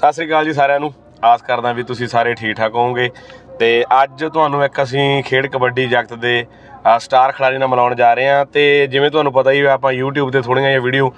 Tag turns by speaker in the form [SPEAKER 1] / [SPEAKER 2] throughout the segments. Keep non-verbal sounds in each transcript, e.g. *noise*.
[SPEAKER 1] ਸਤਿ ਸ੍ਰੀ ਅਕਾਲ ਜੀ ਸਾਰਿਆਂ ਨੂੰ। ਆਸ ਕਰਦਾ ਵੀ ਤੁਸੀਂ ਸਾਰੇ ਠੀਕ ਠਾਕ ਹੋਵੋਗੇ। ਤੇ ਅੱਜ ਤੁਹਾਨੂੰ ਇੱਕ ਅਸੀਂ ਖੇਡ ਕਬੱਡੀ ਜਗਤ ਦੇ ਸਟਾਰ ਖਿਡਾਰੀ ਨਾਲ ਮਿਲਾਉਣ ਜਾ ਰਹੇ ਹਾਂ। ਤੇ ਜਿਵੇਂ ਤੁਹਾਨੂੰ ਪਤਾ ਹੀ ਹੈ ਆਪਾਂ YouTube ਤੇ ਥੋੜੀਆਂ ਜਿਹੀਆਂ ਵੀਡੀਓ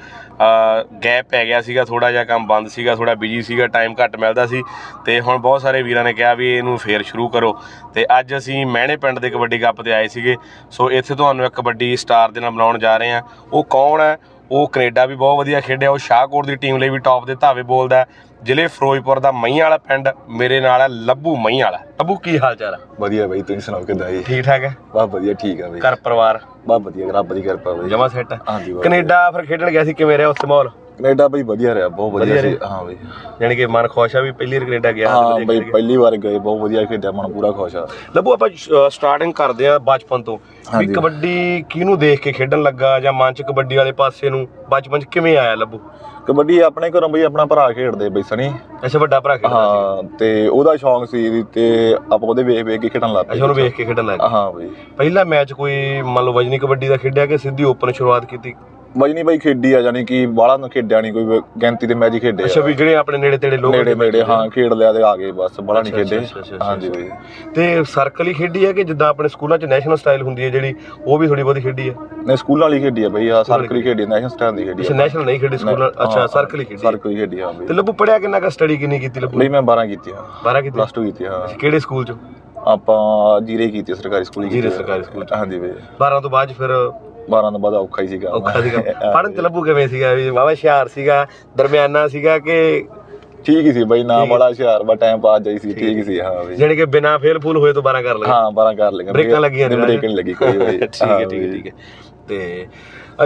[SPEAKER 1] ਗੈਪ ਪੈ ਗਿਆ ਸੀਗਾ ਥੋੜਾ ਜਿਹਾ ਕੰਮ ਬੰਦ ਸੀਗਾ ਥੋੜਾ ਬਿਜ਼ੀ ਸੀਗਾ ਟਾਈਮ ਘੱਟ ਮਿਲਦਾ ਸੀ। ਤੇ ਹੁਣ ਬਹੁਤ ਸਾਰੇ ਵੀਰਾਂ ਨੇ ਕਿਹਾ ਵੀ ਇਹਨੂੰ ਫੇਰ ਸ਼ੁਰੂ ਕਰੋ। ਤੇ ਅੱਜ ਅਸੀਂ ਮਹਿਣੇ ਪਿੰਡ ਦੇ ਕਬੱਡੀ ਕੱਪ ਤੇ ਆਏ ਸੀਗੇ। ਸੋ ਇੱਥੇ ਤੁਹਾਨੂੰ ਇੱਕ ਕਬੱਡੀ ਸਟਾਰ ਦੇ ਨਾਲ ਮਿਲਾਉਣ ਜਾ ਰਹੇ ਹਾਂ। ਉਹ ਕੌਣ ਹੈ? ਉਹ ਕੈਨੇਡਾ ਵੀ ਬਹੁਤ ਵਧੀਆ ਖੇਡਿਆ। ਉਹ ਸ਼ਾਹਕੋਟ ਦੀ ਟੀਮ ਲਈ ਵੀ ਟੌਪ ਦੇ ਧਾਵੇ ਬੋਲਦਾ। ਜ਼ਿਲ੍ਹੇ ਫਿਰੋਜ਼ਪੁਰ ਦਾ ਮਈਆਂ ਵਾਲਾ ਪਿੰਡ ਮੇਰੇ ਨਾਲ ਹੈ ਲੱਭੂ ਮਈਆਂ ਵਾਲਾ। ਲੱਭੂ ਕੀ ਹਾਲ ਚਾਲ ਹੈ
[SPEAKER 2] ਵਧੀਆ ਬਾਈ ਤੁਸੀਂ ਸੁਣਾਓ ਕਿਦਾਂ ਜੀ?
[SPEAKER 1] ਠੀਕ ਠਾਕ ਹੈ?
[SPEAKER 2] ਬਾ ਵਧੀਆ ਠੀਕ ਆ ਬਾਈ।
[SPEAKER 1] ਘਰ ਪਰਿਵਾਰ?
[SPEAKER 2] ਬਾ ਵਧੀਆ ਰੱਬ ਦੀ ਕਿਰਪਾ ਬਾਈ।
[SPEAKER 1] ਜਮਾ ਸੈੱਟ
[SPEAKER 2] ਹਾਂਜੀ
[SPEAKER 1] ਕੈਨੇਡਾ ਫਿਰ ਖੇਡਣ ਗਿਆ ਸੀ ਕਿਵੇਂ ਰਿਹਾ ਉੱਥੇ ਮਾਹੌਲ?
[SPEAKER 2] ਕੈਨੇਡਾ ਬਾਈ ਵਧੀਆ ਰਿਹਾ ਬਹੁਤ
[SPEAKER 1] ਵਧੀਆ
[SPEAKER 2] ਵਧੀਆ ਸੀ? ਹਾਂ ਬਾਈ
[SPEAKER 1] ਯਾਨੀ ਕਿ ਮਨ ਖੁਸ਼ ਆ ਵੀ ਪਹਿਲੀ ਵਾਰ ਕੈਨੇਡਾ ਗਿਆ
[SPEAKER 2] ਹਾਂ
[SPEAKER 1] ਵਧੀਆ
[SPEAKER 2] ਬਾਈ
[SPEAKER 1] ਖੇਡ।
[SPEAKER 2] ਪਹਿਲੀ ਵਾਰ ਗਏ ਬਹੁਤ ਵਧੀਆ ਖੇਡਿਆ ਮਨ ਪੂਰਾ ਖੁਸ਼ ਆ।
[SPEAKER 1] ਲੱਭੂ ਆਪਾਂ ਸਟਾਰਟਿੰਗ ਕਰਦੇ ਆ ਬਚਪਨ ਤੋਂ। ਵੀ
[SPEAKER 2] ਹਾਂਜੀ।
[SPEAKER 1] ਕਬੱਡੀ ਕਿਹਨੂੰ ਦੇਖ ਕੇ ਖੇਡਣ ਲੱਗਾ ਜਾਂ ਮਨ ਚ ਕਬੱਡੀ ਵਾਲੇ ਪਾਸੇ ਨੂੰ ਬਚਪਨ ਚ ਕਿਵੇਂ ਆਇਆ ਲੱਭੂ?
[SPEAKER 2] ਕਬੱਡੀ ਆਪਣੇ ਘਰੋਂ ਬਈ ਆਪਣਾ ਭਰਾ ਖੇਡਦੇ ਬਈ ਸਣੀ
[SPEAKER 1] ਅੱਛਾ ਵੱਡਾ ਭਰਾ ਖੇਡਦਾ ਸੀ।
[SPEAKER 2] ਹਾਂ ਤੇ ਉਹਦਾ ਸ਼ੌਂਕ ਸੀ ਤੇ ਆਪਾਂ ਉਹਦੇ ਵੇਖ ਵੇਖ ਕੇ ਖੇਡਣ ਲੱਗ ਪਏ
[SPEAKER 1] ਉਹਨੂੰ ਵੇਖ ਕੇ ਖੇਡਣ ਲੱਗਾ
[SPEAKER 2] ਹਾਂ ਬਾਈ।
[SPEAKER 1] ਪਹਿਲਾ ਮੈਚ ਕੋਈ ਮੰਨ ਲਓ ਵਜਨੀ ਕਬੱਡੀ ਦਾ ਖੇਡਿਆ ਕਿ ਸਿੱਧੀ ਓਪਨ ਸ਼ੁਰੂਆਤ ਕੀਤੀ?
[SPEAKER 2] ਵਜਨੀ ਬਾਈ ਖੇਡੀ ਆ ਜਾਨੀ ਕਿ ਬਾਹਲਾ ਨੂੰ ਖੇਡਿਆ ਨਹੀਂ ਕੋਈ ਗਿਣਤੀ ਦੇ ਮੈਚ ਹੀ ਖੇਡੇ
[SPEAKER 1] ਅੱਛਾ
[SPEAKER 2] ਆ
[SPEAKER 1] ਵੀ ਜਿਹੜੇ ਆਪਣੇ ਨੇੜੇ ਤੇੜੇ ਲੋਕ
[SPEAKER 2] ਨੇੜੇ ਨੇੜੇ ਹਾਂ ਖੇਡ ਲਿਆ ਤੇ ਆ ਗਏ ਬਸ ਬਾਹਲਾ ਨਹੀਂ ਖੇਡੇ। ਹਾਂਜੀ ਬਾਈ।
[SPEAKER 1] ਤੇ ਸਰਕਲ ਹੀ ਖੇਡੀ ਹੈ ਕਿ ਜਿੱਦਾਂ ਆਪਣੇ ਸਕੂਲਾਂ 'ਚ ਨੈਸ਼ਨਲ ਸਟਾਈਲ ਹੁੰਦੀ ਹੈ ਜਿਹੜੀ ਉਹ ਵੀ ਥੋੜੀ ਬਹੁਤੀ ਖੇਡੀ ਹੈ
[SPEAKER 2] ਨੇ ਸਕੂਲਾਂ ਵਾਲੀ ਖੇਡੀ ਆ ਬਈ ਆ ਸਰਕਰੀ ਖੇਡੀ ਨੈਸ਼ਨਲ ਸਟੈਂਡ ਦੀ ਖੇਡੀ
[SPEAKER 1] ਅੱਛਾ
[SPEAKER 2] ਆ
[SPEAKER 1] ਨੈਸ਼ਨਲ ਨਹੀਂ ਖੇਡੀ ਸਕੂਲਾਂ ਅੱਛਾ ਸਰਕਲ ਹੀ ਖੇਡੀ ਹੈ।
[SPEAKER 2] ਸਰਕਲ ਹੀ ਖੇਡੀ ਆ ਬਈ।
[SPEAKER 1] ਤੇ ਲੱਭੂ ਪੜਿਆ ਕਿੰਨਾ ਕ ਸਟੱਡੀ ਕਿੰਨੀ ਕੀਤੀ ਲੱਭੂ
[SPEAKER 2] ਬਈ ਮੈਂ 12 ਕੀਤੀ ਆ।
[SPEAKER 1] 12 ਕੀਤੀ?
[SPEAKER 2] ਪਲੱਸ 2 ਕੀਤੀ ਆ
[SPEAKER 1] ਕਿਹੜੇ ਸਕੂਲ 'ਚ?
[SPEAKER 2] ਆਪਾਂ ਜੀਰੇ ਕੀਤੀ ਆ, ਸਰਕਾਰੀ ਸਕੂਲ ਹੀ
[SPEAKER 1] ਜੀਰੇ
[SPEAKER 2] ਆ।
[SPEAKER 1] ਸਰਕਾਰੀ ਸਕੂਲ
[SPEAKER 2] ਹਾਂਜੀ ਬਈ।
[SPEAKER 1] 12 ਤੋਂ ਬਾਅਦ ਫਿਰ
[SPEAKER 2] 12 ਤੋਂ ਬਾਅਦ ਔਖਾ ਹੀ ਸੀਗਾ।
[SPEAKER 1] ਔਖਾ ਸੀਗਾ। ਪੜਨ ਤੇ ਲੱਭੂ ਕਿਵੇਂ ਸੀਗਾ ਵੀ ਵਾਵਾ ਹੁਸ਼ਿਆਰ ਸੀਗਾ ਦਰਮਿਆਨਾ ਸੀਗਾ ਕਿ
[SPEAKER 2] ਠੀਕ ਹੀ ਸੀ ਬਈ ਨਾ ਬੜਾ ਹੁਸ਼ਿਆਰ ਬਾ ਟਾਈਮ ਪਾਸ ਜਾਈ ਸੀ ਠੀਕ ਹੀ ਸੀ। ਹਾਂ ਬਈ।
[SPEAKER 1] ਜਾਣੀ ਕਿ ਬਿਨਾ ਫੇਲ ਫੂਲ ਹੋਏ ਤੋਂ 12 ਕਰ ਲਏ।
[SPEAKER 2] ਹਾਂ 12 ਕਰ ਲਈਆਂ।
[SPEAKER 1] ਬ੍ਰੇਕਾਂ ਲੱਗੀਆਂ ਨੇ
[SPEAKER 2] ਬ੍ਰੇਕ ਨਹੀਂ ਲੱਗੀ ਕੋਈ *laughs* ਬਈ
[SPEAKER 1] ਠੀਕ ਹੈ ਠੀਕ ਹੈ ਠੀਕ ਹੈ। ਤੇ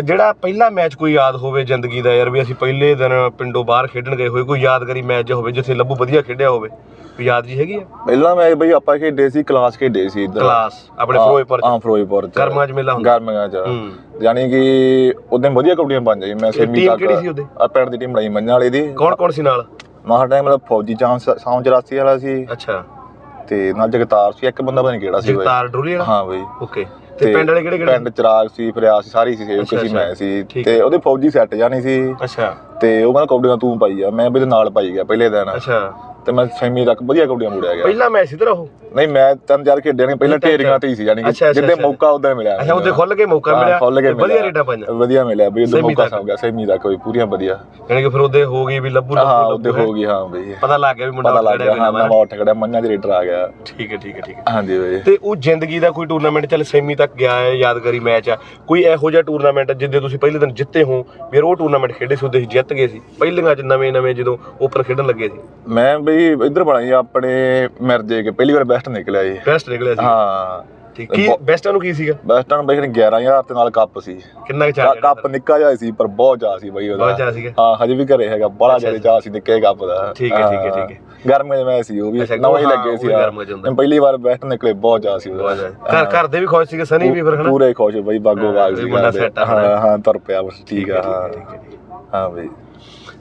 [SPEAKER 1] ਜਿਹੜਾ ਪਹਿਲਾ ਮੈਚ ਕੋਈ ਯਾਦ ਹੋਵੇ ਜ਼ਿੰਦਗੀ ਦਾ ਯਾਰ ਵੀ ਅਸੀਂ ਪਹਿਲੇ ਦਿਨ ਪਿੰਡੋਂ ਬਾਹਰ ਖੇਡਣ ਗਏ ਹੋਏ ਕੋਈ ਯਾਦਗਾਰੀ ਮੈਚ ਹੋਵੇ ਜਿੱਥੇ ਲੱਭੂ ਵਧੀਆ ਖੇਡਿਆ ਹੋਵੇ ਕੋਈ ਯਾਦ ਜੀ ਹੈਗੀ ਆ?
[SPEAKER 2] ਪਹਿਲਾਂ ਮੈਂ ਬਈ ਆਪਾਂ ਖੇਡੇ ਸੀ ਕਲਾਸ ਖੇਡੇ ਸੀ ਇੱਧਰ।
[SPEAKER 1] ਕਲਾਸ ਆਪਣੇ ਫਿਰੋਜ਼ਪੁਰ ਚ?
[SPEAKER 2] ਹਾਂ ਫਿਰੋਜ਼ਪੁਰ ਚ।
[SPEAKER 1] ਗਰਮਾਂ ਚ ਮੇਲਾ ਹੁੰਦਾ।
[SPEAKER 2] ਗਰਮੀਆਂ ਚ। ਯਾਨੀ ਕਿ ਉਦੋਂ ਵਧੀਆ ਕਬੱਡੀਆਂ ਬਣ ਜਾਈ ਮੈਂ ਸੇਮੀ
[SPEAKER 1] ਟੀਮ
[SPEAKER 2] ਤੱਕ
[SPEAKER 1] ਕਿਹੜੀ ਸੀ ਉਹਦੇ?
[SPEAKER 2] ਆ ਪਿੰਡ ਦੀ ਟੀਮ ਬਣਾਈ ਮੰਨਾਂ ਵਾਲੇ ਦੀ।
[SPEAKER 1] ਕੌਣ ਕੌਣ ਸੀ ਨਾਲ?
[SPEAKER 2] ਮਾਹ ਟਾਈਮ ਮਤਲਬ ਫੌਜੀ ਚਾਂਸ ਸਾਉਂ 84 ਵਾਲਾ ਸੀ।
[SPEAKER 1] ਅੱਛਾ।
[SPEAKER 2] ਤੇ ਨਾਲ ਜਗਤਾਰ ਸੀ ਇੱਕ ਬੰਦਾ ਨਹੀਂ ਕਿਹੜਾ ਸੀ
[SPEAKER 1] ਜਗਤਾਰ ਡੁਰੀ ਵਾਲਾ?
[SPEAKER 2] ਹਾਂ ਬਈ।
[SPEAKER 1] ਓਕੇ ਤੇ ਪਿੰਡ ਵਾਲੇ ਕਿਹੜੇ ਕਿਹੜੇ?
[SPEAKER 2] ਪਿੰਡ ਚਰਾਗ ਸੀ ਫਰਿਆਦ ਸੀ ਸਾਰੀ ਸੀ ਸੇਵਕ ਸੀ। ਮੈਂ ਸੀ। ਤੇ ਉਹਦੇ ਫੌਜੀ ਸੈੱਟ ਜਾਣੀ ਸੀ।
[SPEAKER 1] ਅੱਛਾ।
[SPEAKER 2] ਤੇ ਉਹ ਕਹਿੰਦਾ ਕਬੱਡੀਆਂ ਤੂੰ ਪਾਈ ਆ। ਮੈਂ ਵੀ ਨਾਲ ਪਾਈ ਗਿਆ ਪਹਿਲੇ ਦਿਨ।
[SPEAKER 1] ਅੱਛਾ।
[SPEAKER 2] ਤੇ ਮੈਂ ਸੈਮੀ ਤੱਕ ਵਧੀਆ ਕਬੱਡੀਆਂ ਮੁੜਿਆ ਗਿਆ।
[SPEAKER 1] ਪਹਿਲਾ ਮੈਚ ਸੀ ਤੇਰਾ ਉਹ?
[SPEAKER 2] ਨਹੀਂ ਮੈਂ ਤਿੰਨ ਚਾਰ ਖੇਡੇ ਨੇ ਪਹਿਲਾਂ। ਢੇਰੀਆਂ ਤੇ ਹੀ ਸੀ ਜਾਨੀ ਕਿ ਜਿੱਦੇ। ਮੌਕਾ ਉਦੋਂ ਮਿਲਿਆ
[SPEAKER 1] ਅੱਛਾ ਉਹਦੇ ਖੁੱਲ ਕੇ ਮੌਕਾ
[SPEAKER 2] ਹਾਂ,
[SPEAKER 1] ਮਿਲਿਆ?
[SPEAKER 2] ਖੁੱਲ ਕੇ
[SPEAKER 1] ਤੇ ਵਧੀਆ। ਰੇਟਾਂ ਪਾਈਆਂ।
[SPEAKER 2] ਵਧੀਆ ਮਿਲਿਆ ਬਈ ਉਦੋਂ
[SPEAKER 1] ਸੈਮੀ
[SPEAKER 2] ਮੌਕਾ। ਸੌ ਗਿਆ ਸੈਮੀ ਤੱਕ ਕੋਈ ਪੂਰੀਆਂ ਵਧੀਆ।
[SPEAKER 1] ਯਾਨੀ ਕਿ ਫਿਰ ਉਹਦੇ ਹੋ ਗਈ ਵੀ ਲੱਭੂ
[SPEAKER 2] ਹਾਂ
[SPEAKER 1] ਲੱਭੂ
[SPEAKER 2] ਉਹਦੇ
[SPEAKER 1] ਲੱਭੂ
[SPEAKER 2] ਹੋ ਗਈ ਹਾਂ ਬਈ।
[SPEAKER 1] ਪਤਾ ਲੱਗ ਗਿਆ ਵੀ ਮੁੰਡਾ
[SPEAKER 2] ਪਤਾ ਲੱਗ
[SPEAKER 1] ਖੇਡਿਆ
[SPEAKER 2] ਗਿਆ ਹਾਂ
[SPEAKER 1] ਨਵਾਂ।
[SPEAKER 2] ਉੱਠ ਖੜਿਆ ਮੰਨਾਂ ਦੇ ਰੇਡਰ ਆ। ਗਿਆ
[SPEAKER 1] ਠੀਕ ਹੈ ਠੀਕ ਹੈ ਠੀਕ ਹੈ।
[SPEAKER 2] ਹਾਂਜੀ ਬਈ।
[SPEAKER 1] ਤੇ ਉਹ ਜ਼ਿੰਦਗੀ ਦਾ ਕੋਈ ਟੂਰਨਾਮੈਂਟ ਚੱਲ ਸੈਮੀ ਤੱਕ ਗਿਆ ਹੈ ਯਾਦਗਾਰੀ ਮੈਚ ਆ। ਕੋਈ ਇਹੋ ਜਿਹਾ ਟੂਰਨਾਮੈਂਟ ਜਿੱਦੇ ਤੁਸੀਂ ਪਹਿਲੇ ਦਿਨ ਜਿੱਤੇ ਹੋ ਫਿਰ ਉਹ ਟੂਰਨਾਮੈਂਟ ਖੇਡੇ ਸੀ ਉਹਦੇ ਜਿੱਤ ਗਏ ਸੀ। ਪਹਿਲੀਆਂ ਚ ਨਵੇਂ ਨਵੇਂ ਜਦੋਂ ਓਪਨ ਖੇਡਣ ਲੱਗੇ ਸੀ।
[SPEAKER 2] ਮੈਂ ਬਈ ਇੱਧਰ ਬਣਾਈ ਆਪਣੇ ਮਿਰਜੇ ਕੇ ਪਹਿਲੀ ਵਾਰ ਬੈਸਟ ਨਿਕਲਿਆ ਜੀ।
[SPEAKER 1] ਬੈਸਟ ਨਿਕਲਿਆ ਸੀ
[SPEAKER 2] ਹਾਂ।
[SPEAKER 1] ਠੀਕ ਕੀ ਬੈਸਟਾਂ ਨੂੰ ਕੀ ਸੀਗਾ?
[SPEAKER 2] ਬੈਸਟਾਂ ਨੂੰ ਬਈ 11000 ਤੇ ਨਾਲ ਕੱਪ ਸੀ।
[SPEAKER 1] ਕਿੰਨਾ ਚਾਹ
[SPEAKER 2] ਕੱਪ ਨਿੱਕਾ ਜਿਹਾ ਸੀ ਪਰ ਬਹੁਤ ਜ਼ਿਆਦਾ ਸੀ ਬਈ ਉਹਦਾ।
[SPEAKER 1] ਬਹੁਤ ਚਾਹ ਸੀਗਾ?
[SPEAKER 2] ਹਾਂ ਹਜੇ ਵੀ ਘਰੇ ਹੈਗਾ ਬੜਾ ਜ਼ਿਆਦਾ ਚਾਹ ਸੀ ਨਿੱਕੇ ਕੱਪ ਦਾ।
[SPEAKER 1] ਠੀਕ ਹੈ, ਠੀਕ ਹੈ, ਠੀਕ ਹੈ।
[SPEAKER 2] ਗਰਮੇ ਮੈਂ ਸੀ ਉਹ ਵੀ ਨਵਾਂ ਹੀ ਲੱਗੇ ਸੀ। ਮੈਂ ਪਹਿਲੀ ਵਾਰ ਬੈਸਟ ਨਿਕਲੇ ਬਹੁਤ ਜ਼ਿਆਦਾ ਸੀ ਉਹਦਾ।
[SPEAKER 1] ਘਰ ਘਰ ਦੇ ਵੀ ਖੁਸ਼ ਸੀਗੇ ਸਨੀ ਵੀ ਫਿਰ ਹਨਾ?
[SPEAKER 2] ਪੂਰੇ ਖੁਸ਼ ਬਈ ਬਾਗੋ ਬਾਗ ਸੀ। ਹਾਂ ਹਾਂ ਤੁਰ ਪਿਆ ਬਸ ਠੀਕ ਆ ਹੈ।
[SPEAKER 1] ਹਾਂ
[SPEAKER 2] ਬਈ।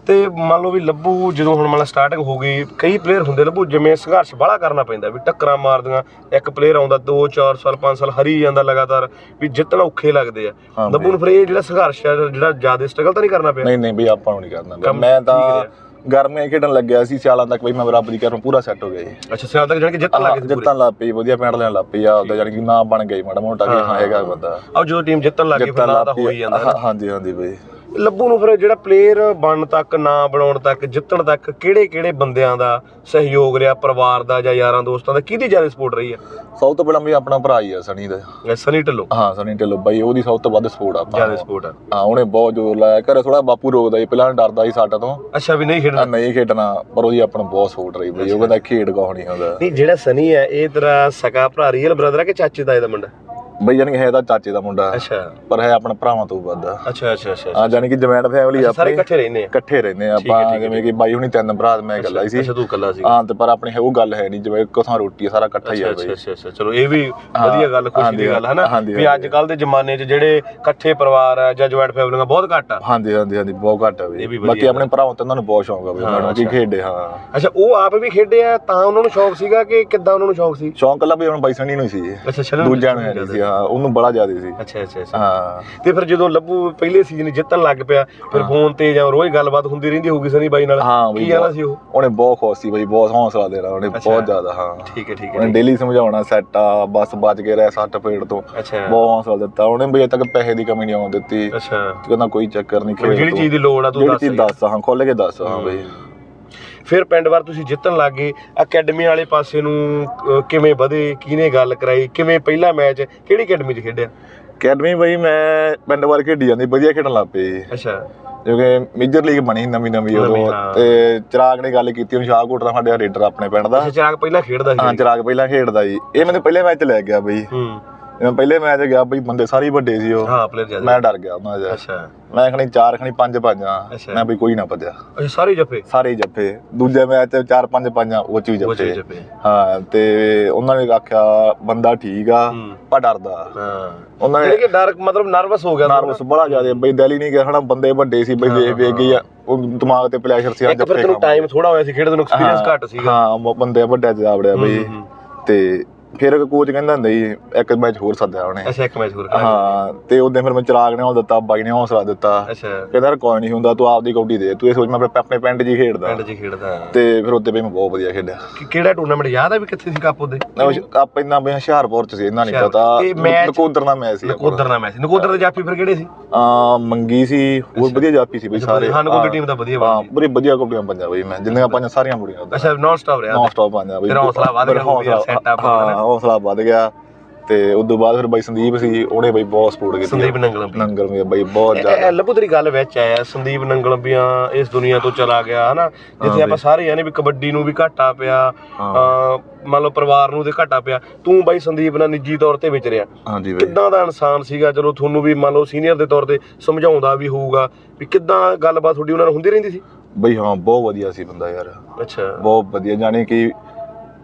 [SPEAKER 1] ਤੇ ਮੰਨ ਲਓ ਵੀ ਲੱਭੂ ਜਦੋਂ ਹੁਣ ਮੰਨ ਲਾ ਸਟਾਰਟਿੰਗ ਹੋ ਗਈ ਕਈ ਪਲੇਅਰ ਹੁੰਦੇ ਲੱਭੂ ਜਿਵੇਂ ਸੰਘਰਸ਼ ਬਾਹਲਾ ਕਰਨਾ ਪੈਂਦਾ ਵੀ ਟੱਕਰਾਂ ਮਾਰਦੀਆਂ ਇੱਕ ਪਲੇਅਰ ਆਉਂਦਾ 2 4 ਸਾਲ 5 ਸਾਲ ਹਰੀ ਜਾਂਦਾ ਲਗਾਤਾਰ ਵੀ ਜਿੱਤਣਾ ਔਖੇ ਲੱਗਦੇ ਆ। ਲੱਭੂ ਨੂੰ ਫਿਰ ਇਹ ਜਿਹੜਾ ਸੰਘਰਸ਼ ਆ ਜਿਹੜਾ ਜ਼ਿਆਦਾ ਸਟਰਗਲ ਤਾਂ ਨਹੀਂ ਕਰਨਾ ਪਿਆ?
[SPEAKER 2] ਨਹੀਂ ਨਹੀਂ ਬਈ ਆਪਾਂ ਨੂੰ ਨਹੀਂ ਕਰਨਾ ਮੈਂ ਤਾਂ ਗਰਮੀਆਂ ਖੇਡਣ ਲੱਗਿਆ ਸੀ ਸਿਆਲਾਂ ਤੱਕ ਬਈ ਮੈਂ ਰੱਬ ਦੀ ਕਿਰਪਾ ਪੂਰਾ ਸੈੱਟ ਹੋ ਗਿਆ ਜੀ।
[SPEAKER 1] ਅੱਛਾ ਸਿਆਲ ਤੱਕ ਜਾਣ ਕੇ ਜਿੱਤਣ ਲੱਗੇ
[SPEAKER 2] ਜਿੱਤਣ ਲੱਗ ਪਈ ਵਧੀਆ ਪੈਂਟ ਲੈਣ ਲੱਗ ਪਈ ਆ ਉਹਦਾ ਜਾਨੀ ਕਿ ਨਾ ਬਣ ਗਈ ਮਾੜਾ ਮੋਟਾ ਕਿ ਹਾਂ ਹੈਗਾ ਬੰਦਾ।
[SPEAKER 1] ਆਹ ਜਦੋਂ ਟੀਮ ਜਿੱਤਣ ਲੱਗੇ ਫਿਰ ਨਾ ਤਾਂ ਹੋ ਹੀ ਜਾਂਦਾ
[SPEAKER 2] ਹਾਂਜੀ ਹਾਂਜੀ ਬਈ।
[SPEAKER 1] ਲੱਭੂ ਨੂੰ ਫਿਰ ਜਿਹੜਾ ਪਲੇਅਰ ਬਣਨ ਤੱਕ ਨਾਂ ਬਣਾਉਣ ਤੱਕ ਜਿੱਤਣ ਤੱਕ ਕਿਹੜੇ ਕਿਹੜੇ ਬੰਦਿਆਂ ਦਾ ਸਹਿਯੋਗ ਰਿਹਾ ਪਰਿਵਾਰ ਦਾ ਜਾਂ ਯਾਰਾਂ ਦੋਸਤਾਂ ਦਾ ਕਿਹਦੀ ਜ਼ਿਆਦਾ ਸਪੋਰਟ ਰਹੀ ਆ?
[SPEAKER 2] ਸਭ ਤੋਂ ਪਹਿਲਾਂ ਵੀ ਆਪਣਾ ਭਰਾ ਹੀ ਆ ਸਣੀ ਦਾ।
[SPEAKER 1] ਸਨੀ ਢਿੱਲੋਂ?
[SPEAKER 2] ਹਾਂ ਸਣੀ ਢਿੱਲੋਂ ਬਾਈ ਉਹਦੀ ਸਭ ਤੋਂ ਵੱਧ ਸਪੋਰਟ ਆ
[SPEAKER 1] ਜ਼ਿਆਦਾ। ਸਪੋਰਟ ਆ।
[SPEAKER 2] ਹਾਂ ਉਹਨੇ ਬਹੁਤ ਜ਼ੋਰ ਲਾਇਆ। ਘਰੇ ਥੋੜਾ ਬਾਪੂ ਰੋਕਦਾ ਸੀ ਪਹਿਲਾਂ ਡਰਦਾ ਸੀ ਸਾਡਾ ਤੋਂ।
[SPEAKER 1] ਅੱਛਾ ਵੀ ਨਹੀਂ
[SPEAKER 2] ਆ
[SPEAKER 1] ਖੇਡਣਾ
[SPEAKER 2] ਨਹੀਂ ਖੇਡਣਾ ਪਰ ਉਹਦੀ ਆਪਾਂ ਨੂੰ ਬਹੁਤ ਸਪੋਰਟ ਰਹੀ ਬਈ। ਉਹ ਕਹਿੰਦਾ ਖੇਡ ਕੋ ਹੁੰਦਾ
[SPEAKER 1] ਨਹੀਂ ਜਿਹੜਾ ਸਨੀ ਹੈ ਇਹ ਤੇਰਾ ਸਕਾ ਭਰਾ ਰੀਅਲ ਬ੍ਰਦਰ ਹੈ ਕਿ ਚਾਚੇ ਦਾ ਇਹਦਾ ਮੁੰਡਾ?
[SPEAKER 2] ਬਈ ਜਾਨੀ ਕਿ ਹੈ ਤਾਂ ਚਾਚੇ ਦਾ ਮੁੰਡਾ।
[SPEAKER 1] ਅੱਛਾ।
[SPEAKER 2] ਪਰ ਹੈ ਆਪਣਾ ਭਰਾਵਾਂ ਤੋਂ ਵੱਧ। ਆ
[SPEAKER 1] ਅੱਛਾ ਅੱਛਾ ਅੱਛਾ।
[SPEAKER 2] ਹਾਂ ਜਾਨੀ ਕਿ ਜੁਆਇੰਟ ਫੈਮਿਲੀ
[SPEAKER 1] ਅੱਛਾ, ਸਾਰੇ
[SPEAKER 2] ਆਪਣੀ।
[SPEAKER 1] ਇਕੱਠੇ ਰਹਿੰਦੇ ਆ?
[SPEAKER 2] ਇਕੱਠੇ ਰਹਿੰਦੇ ਆ। ਆਪਾਂ ਜਿਵੇਂ ਕਿ ਬਾਈ ਹੁਣੀ ਤਿੰਨ ਭਰਾ ਮੈਂ ਇਕੱਲਾ ਹੀ ਸੀ।
[SPEAKER 1] ਅੱਛਾ ਤੂੰ ਇਕੱਲਾ ਸੀ।
[SPEAKER 2] ਹਾਂ ਤੇ ਪਰ ਆਪਣੀ ਹੈ ਉਹ ਗੱਲ ਹੈ ਨਹੀਂ ਜਿਵੇਂ ਇੱਕੋ ਥਾਂ ਰੋਟੀ ਆ ਸਾਰਾ ਇਕੱਠਾ ਹੀ ਆ ਬਈ।
[SPEAKER 1] ਅੱਛਾ ਅੱਛਾ ਚਲੋ ਇਹ ਵੀ ਵਧੀਆ ਗੱਲ ਖੁਸ਼ੀ ਦੀ ਗੱਲ ਹੈ ਨਾ ਵੀ ਅੱਜ ਕੱਲ ਦੇ ਜ਼ਮਾਨੇ 'ਚ ਜਿਹੜੇ ਇਕੱਠੇ ਪਰਿਵਾਰ ਆ ਜਾਂ ਜੁਆਇੰਟ ਫੈਮਲੀਆਂ ਬਹੁਤ ਘੱਟ ਆ।
[SPEAKER 2] ਹਾਂਜੀ ਹਾਂਜੀ ਹਾਂਜੀ ਬਹੁਤ ਘੱਟ ਆ ਬਈ। ਬਾਕੀ ਆਪਣੇ ਭਰਾਵਾਂ ਤੇ ਉਹਨਾਂ ਨੂੰ ਬਹੁਤ ਸ਼ੌਂਕ ਆ ਬਈ ਉਹਨਾਂ ਨੂੰ। ਖੇਡੇ ਹਾਂ।
[SPEAKER 1] ਅੱਛਾ ਉਹ ਆਪ ਵੀ ਖੇਡੇ ਆ ਤਾਂ ਉਹਨਾਂ ਨੂੰ ਸ਼ੌਕ ਸੀਗਾ ਕਿ ਕਿੱਦਾਂ ਉਹਨਾਂ ਨੂੰ ਸ਼ੌਕ ਸੀ?
[SPEAKER 2] ਸ਼ੌਂਕ ਵੀ ਹੁਣ ਬਾਈ ਸਣੀ ਨੂੰ ਸੀ।
[SPEAKER 1] ਅੱਛਾ
[SPEAKER 2] ਦੂਜਿਆਂ ਨੂੰ ਨਹੀਂ ਸੀ ਹਾਂ। ਹਾਂ ਉਹਨੂੰ ਬੜਾ ਜ਼ਿਆਦਾ ਸੀ।
[SPEAKER 1] ਅੱਛਾ ਅੱਛਾ ਅੱਛਾ।
[SPEAKER 2] ਹਾਂ।
[SPEAKER 1] ਤੇ ਫਿਰ ਜਦੋਂ ਲੱਭੂ ਪਹਿਲੇ ਸੀਜ਼ਨ ਜਿੱਤਣ ਲੱਗ ਪਿਆ ਫਿਰ ਫੋਨ ਤੇ ਜਾਂ ਰੋਜ਼ ਗੱਲਬਾਤ ਹੁੰਦੀ ਰਹਿੰਦੀ ਹੋਊਗੀ ਸਨੀ ਬਾਈ ਨਾਲ।
[SPEAKER 2] ਹਾਂ
[SPEAKER 1] ਕੀ ਆਲਾ ਸੀ ਉਹ?
[SPEAKER 2] ਉਹਨੇ ਬਹੁਤ ਖੁਸ਼ ਸੀ ਬਈ ਬਹੁਤ ਹੌਸਲਾ ਦੇਣਾ ਉਹਨੇ। ਬਹੁਤ ਜ਼ਿਆਦਾ ਹਾਂ।
[SPEAKER 1] ਠੀਕ ਹੈ ਠੀਕ
[SPEAKER 2] ਉਹਨੇ ਡੇਲੀ ਸਮਝਾਉਣਾ ਸੈੱਟ ਆ ਬਸ ਬਚ ਕੇ ਰਹਿ ਸੱਟ ਪੇੜ ਤੋਂ। ਬਹੁਤ ਹੌਸਲਾ ਦਿੱਤਾ। ਉਹਨੇ ਬਈ ਤੱਕ ਪੈਸੇ ਦੀ ਕਮੀ ਨਹੀਂ ਆਉਣ ਦਿੱਤੀ।
[SPEAKER 1] ਅੱਛਾ।
[SPEAKER 2] ਕਹਿੰਦਾ ਕੋਈ ਚੱਕਰ ਨਹੀਂ
[SPEAKER 1] ਜਿਹੜੀ ਚੀਜ਼ ਦੀ ਲੋੜ ਆ ਤੂੰ ਦੱਸ
[SPEAKER 2] ਦੱਸ ਹਾਂ ਖੁੱਲ ਕੇ ਦੱਸ ਹਾਂ ਬਈ।
[SPEAKER 1] ਫਿਰ ਪਿੰਡ ਵਾਰ ਤੁਸੀਂ ਜਿੱਤਣ ਲੱਗੇ ਅਕੈਡਮੀ ਵਾਲੇ ਪਾਸੇ ਨੂੰ ਕਿਵੇਂ ਵਧੇ ਕਿਹਨੇ ਗੱਲ ਕਰਾਈ ਕਿਵੇਂ ਪਹਿਲਾ ਮੈਚ ਕਿਹੜੀ ਅਕੈਡਮੀ 'ਚ ਖੇਡਿਆ?
[SPEAKER 2] ਅਕੈਡਮੀ ਬਈ ਮੈਂ ਪਿੰਡ ਵਾਰ ਖੇਡੀ ਜਾਂਦੀ ਵਧੀਆ ਖੇਡਣ ਲੱਗ ਪਈ।
[SPEAKER 1] ਅੱਛਾ।
[SPEAKER 2] ਕਿਉਂਕਿ ਮੇਜਰ ਲੀਗ ਬਣੀ ਨਵੀਂ ਨਵੀਂ
[SPEAKER 1] ਨਵੀਂ,
[SPEAKER 2] ਉਦੋਂ
[SPEAKER 1] ਹਾਂ।
[SPEAKER 2] ਤੇ ਚਿਰਾਗ ਨੇ ਗੱਲ ਕੀਤੀ ਉਹ ਸ਼ਾਹਕੋਟ ਦਾ ਸਾਡੇ ਰੇਡਰ ਆਪਣੇ ਪਿੰਡ ਦਾ।
[SPEAKER 1] ਅੱਛਾ ਚਿਰਾਗ ਪਹਿਲਾਂ ਖੇਡਦਾ ਸੀ।
[SPEAKER 2] ਹਾਂ ਚਿਰਾਗ ਪਹਿਲਾਂ ਖੇਡਦਾ ਜੀ ਇਹ ਮੈਨੂੰ ਪਹਿਲੇ ਮੈਚ ਲੈ ਗਿਆ ਬਈ।
[SPEAKER 1] ਹੂੰ।
[SPEAKER 2] ਜਦੋਂ ਪਹਿਲੇ ਮੈਚ ਗਿਆ ਬਈ ਬੰਦੇ ਸਾਰੇ ਹੀ ਵੱਡੇ ਸੀ ਉਹ।
[SPEAKER 1] ਹਾਂ ਪਲੇਅਰ ਜ਼ਿਆਦਾ।
[SPEAKER 2] ਮੈਂ ਡਰ ਗਿਆ ਉਹਨਾਂ ਦਾ।
[SPEAKER 1] ਅੱਛਾ।
[SPEAKER 2] ਮੈਂ ਖਣੀ ਚਾਰ ਖਣੀ ਪੰਜ ਪੰਜਾਂ। ਮੈਂ ਬਈ ਕੋਈ ਨਾ ਭੱਜਿਆ।
[SPEAKER 1] ਅੱਛਾ ਸਾਰੇ ਜੱਫੇ?
[SPEAKER 2] ਸਾਰੇ ਜੱਫੇ। ਦੂਜੇ ਮੈਚ ਚਾਰ ਪੰਜ ਪੰਜਾਂ ਉਹ ਚੀਜ਼ ਜੱਫੇ। ਹਾਂ ਤੇ ਉਹਨਾਂ ਨੇ ਆਖਿਆ ਬੰਦਾ ਠੀਕ ਆ ਪਰ ਡਰਦਾ।
[SPEAKER 1] ਹਾਂ।
[SPEAKER 2] ਉਹਨਾਂ ਨੇ
[SPEAKER 1] ਕਿ ਡਰ ਮਤਲਬ ਨਰਵਸ ਹੋ ਗਿਆ
[SPEAKER 2] ਨਰਵਸ ਬੜਾ ਜ਼ਿਆਦਾ। ਬਈ ਦਿਲ ਨਹੀਂ ਗਿਆ ਹਨਾ ਬੰਦੇ ਵੱਡੇ ਸੀ ਬਈ ਵੇਖ ਵੇਖ ਗਈ ਆ। ਉਹ ਦਿਮਾਗ ਤੇ ਪ੍ਰੈਸ਼ਰ ਸੀ
[SPEAKER 1] ਫਿਰ ਤੈਨੂੰ ਟਾਈਮ ਥੋੜਾ ਹੋਇਆ ਸੀ ਖੇਡਣ ਨੂੰ ਐਕਸਪੀਰੀਅੰਸ ਘੱਟ ਸੀਗਾ।
[SPEAKER 2] ਹਾਂ ਬੰਦੇ ਵੱਡੇ ਜਾਵੜਿਆ ਬਈ। ਤੇ ਫਿਰ ਕੋਚ ਕਹਿੰਦਾ ਹੁੰਦਾ ਸੀ ਇੱਕ ਮੈਚ ਹੋਰ ਸੱਦਿਆ ਉਹਨੇ।
[SPEAKER 1] ਅੱਛਾ ਇੱਕ ਮੈਚ ਹੋਰ।
[SPEAKER 2] ਹਾਂ ਤੇ ਉਹਦੇ ਫਿਰ ਮੈਂ ਚਿਰਾਗ ਨੇ ਉਹ ਦਿੱਤਾ ਬਾਈ ਨੇ ਹੌਸਲਾ ਦਿੱਤਾ।
[SPEAKER 1] ਅੱਛਾ।
[SPEAKER 2] ਕਹਿੰਦਾ ਯਾਰ ਕੋਈ ਨਹੀਂ ਹੁੰਦਾ ਤੂੰ ਆਪਦੀ ਕੌਡੀ ਦੇ ਤੂੰ ਇਹ ਸੋਚ ਮੈਂ ਆਪਣੇ- ਪਿੰਡ ਹੀ ਖੇਡਦਾ।
[SPEAKER 1] ਪਿੰਡ 'ਚ ਖੇਡਦਾ।
[SPEAKER 2] ਤੇ ਫਿਰ ਉੱਤੇ ਬਈ ਮੈਂ ਬਹੁਤ ਵਧੀਆ ਖੇਡਿਆ।
[SPEAKER 1] ਕਿਹੜਾ ਟੂਰਨਾਮੈਂਟ ਯਾਦ ਆ ਵੀ ਕਿੱਥੇ ਸੀ ਕੱਪ ਉਹਦੇ?
[SPEAKER 2] ਆਪ ਇੰਨਾ ਬਈ ਹੁਸ਼ਿਆਰਪੁਰ 'ਚ ਸੀ ਇਹਨਾਂ ਨਹੀਂ। ਪਤਾ। ਨਕੋਦਰ ਦਾ ਮੈਚ ਸੀ
[SPEAKER 1] ਨਕੋਦਰ ਨਾਲ ਮੈਚ ਨਕੋਦਰ ਦੇ ਜਾਫੀ ਫਿਰ ਕਿਹੜੇ ਸੀ?
[SPEAKER 2] ਆ ਮੰਗੀ ਸੀ ਹੋਰ ਵਧੀਆ ਜਾਪੀ ਸੀ ਬਈ ਸਾਰੇ।
[SPEAKER 1] ਹਾਂ ਨਕੋਦਰ ਟੀਮ ਦਾ ਵਧੀਆ
[SPEAKER 2] ਹਾਂ ਪੂਰੀ ਵਧੀਆ ਕੌਡੀਆਂ ਪੰਜਾਂ ਬਈ ਮੈਂ ਜਿੰਨੀਆਂ ਪੰਜਾਂ ਸਾਰੀਆਂ ਬੁੜੀਆਂ
[SPEAKER 1] ਅੱਛਾ ਨਾਨ ਸਟਾਪ ਰਿਹਾ
[SPEAKER 2] ਨੌਨ ਸਟਾਪ ਪੰਜਾਂ ਬਈ।
[SPEAKER 1] ਫਿਰ ਹੌਸਲਾ ਵੱਧ
[SPEAKER 2] ਫਿਰ
[SPEAKER 1] ਗਿਆ ਵੀ ਯਾਰ
[SPEAKER 2] ਹੌਸਲਾ- ਵੱਧ ਗਿਆ ਤੇ ਉਸ ਤੋਂ ਬਾਅਦ ਫਿਰ ਬਾਈ ਸੰਦੀਪ ਸੀ ਉਹਨੇ ਬਈ ਬਹੁਤ ਸਪੋਰਟ ਕੀਤੀ।
[SPEAKER 1] ਸੰਦੀਪ ਨੰਗਲਮ ਵੀ।
[SPEAKER 2] ਨੰਗਲ ਵੀ ਬਈ ਬਹੁਤ ਜ਼ਿਆਦਾ।
[SPEAKER 1] ਇਹ ਲੱਭੂ ਤੇਰੀ ਗੱਲ ਵਿੱਚ ਆਇਆ ਸੰਦੀਪ ਨੰਗਲੰਬੀਆਂ ਇਸ ਦੁਨੀਆ ਤੋਂ ਚਲਾ ਗਿਆ ਹਨਾ? ਜਿੱਥੇ ਆਪਾਂ ਸਾਰੇ ਆਨੇ ਵੀ ਕਬੱਡੀ ਨੂੰ ਵੀ ਘਾਟਾ ਪਿਆ ਮੰਨ ਲਓ ਪਰਿਵਾਰ ਨੂੰ ਤੇ ਘਾਟਾ ਪਿਆ ਤੂੰ ਬਾਈ ਸੰਦੀਪ ਨਾਲ ਨਿੱਜੀ ਤੌਰ ਤੇ ਵਿਚਰਿਆ
[SPEAKER 2] ਹਾਂਜੀ ਬਈ।
[SPEAKER 1] ਕਿੱਦਾਂ ਦਾ ਇਨਸਾਨ ਸੀਗਾ ਚਲੋ ਤੁਹਾਨੂੰ ਵੀ ਮੰਨ ਲਓ ਸੀਨੀਅਰ ਦੇ ਤੌਰ ਤੇ ਸਮਝਾਉਂਦਾ ਵੀ ਹੋਊਗਾ ਵੀ ਕਿੱਦਾਂ ਗੱਲਬਾਤ ਤੁਹਾਡੀ ਉਹਨਾਂ ਨਾਲ ਹੁੰਦੀ ਰਹਿੰਦੀ ਸੀ?
[SPEAKER 2] ਬਈ ਹਾਂ ਬਹੁਤ ਵਧੀਆ ਸੀ ਬੰਦਾ ਯਾਰ।
[SPEAKER 1] ਅੱਛਾ।
[SPEAKER 2] ਬਹੁਤ ਵਧੀਆ ਜਾਣੀ ਕਿ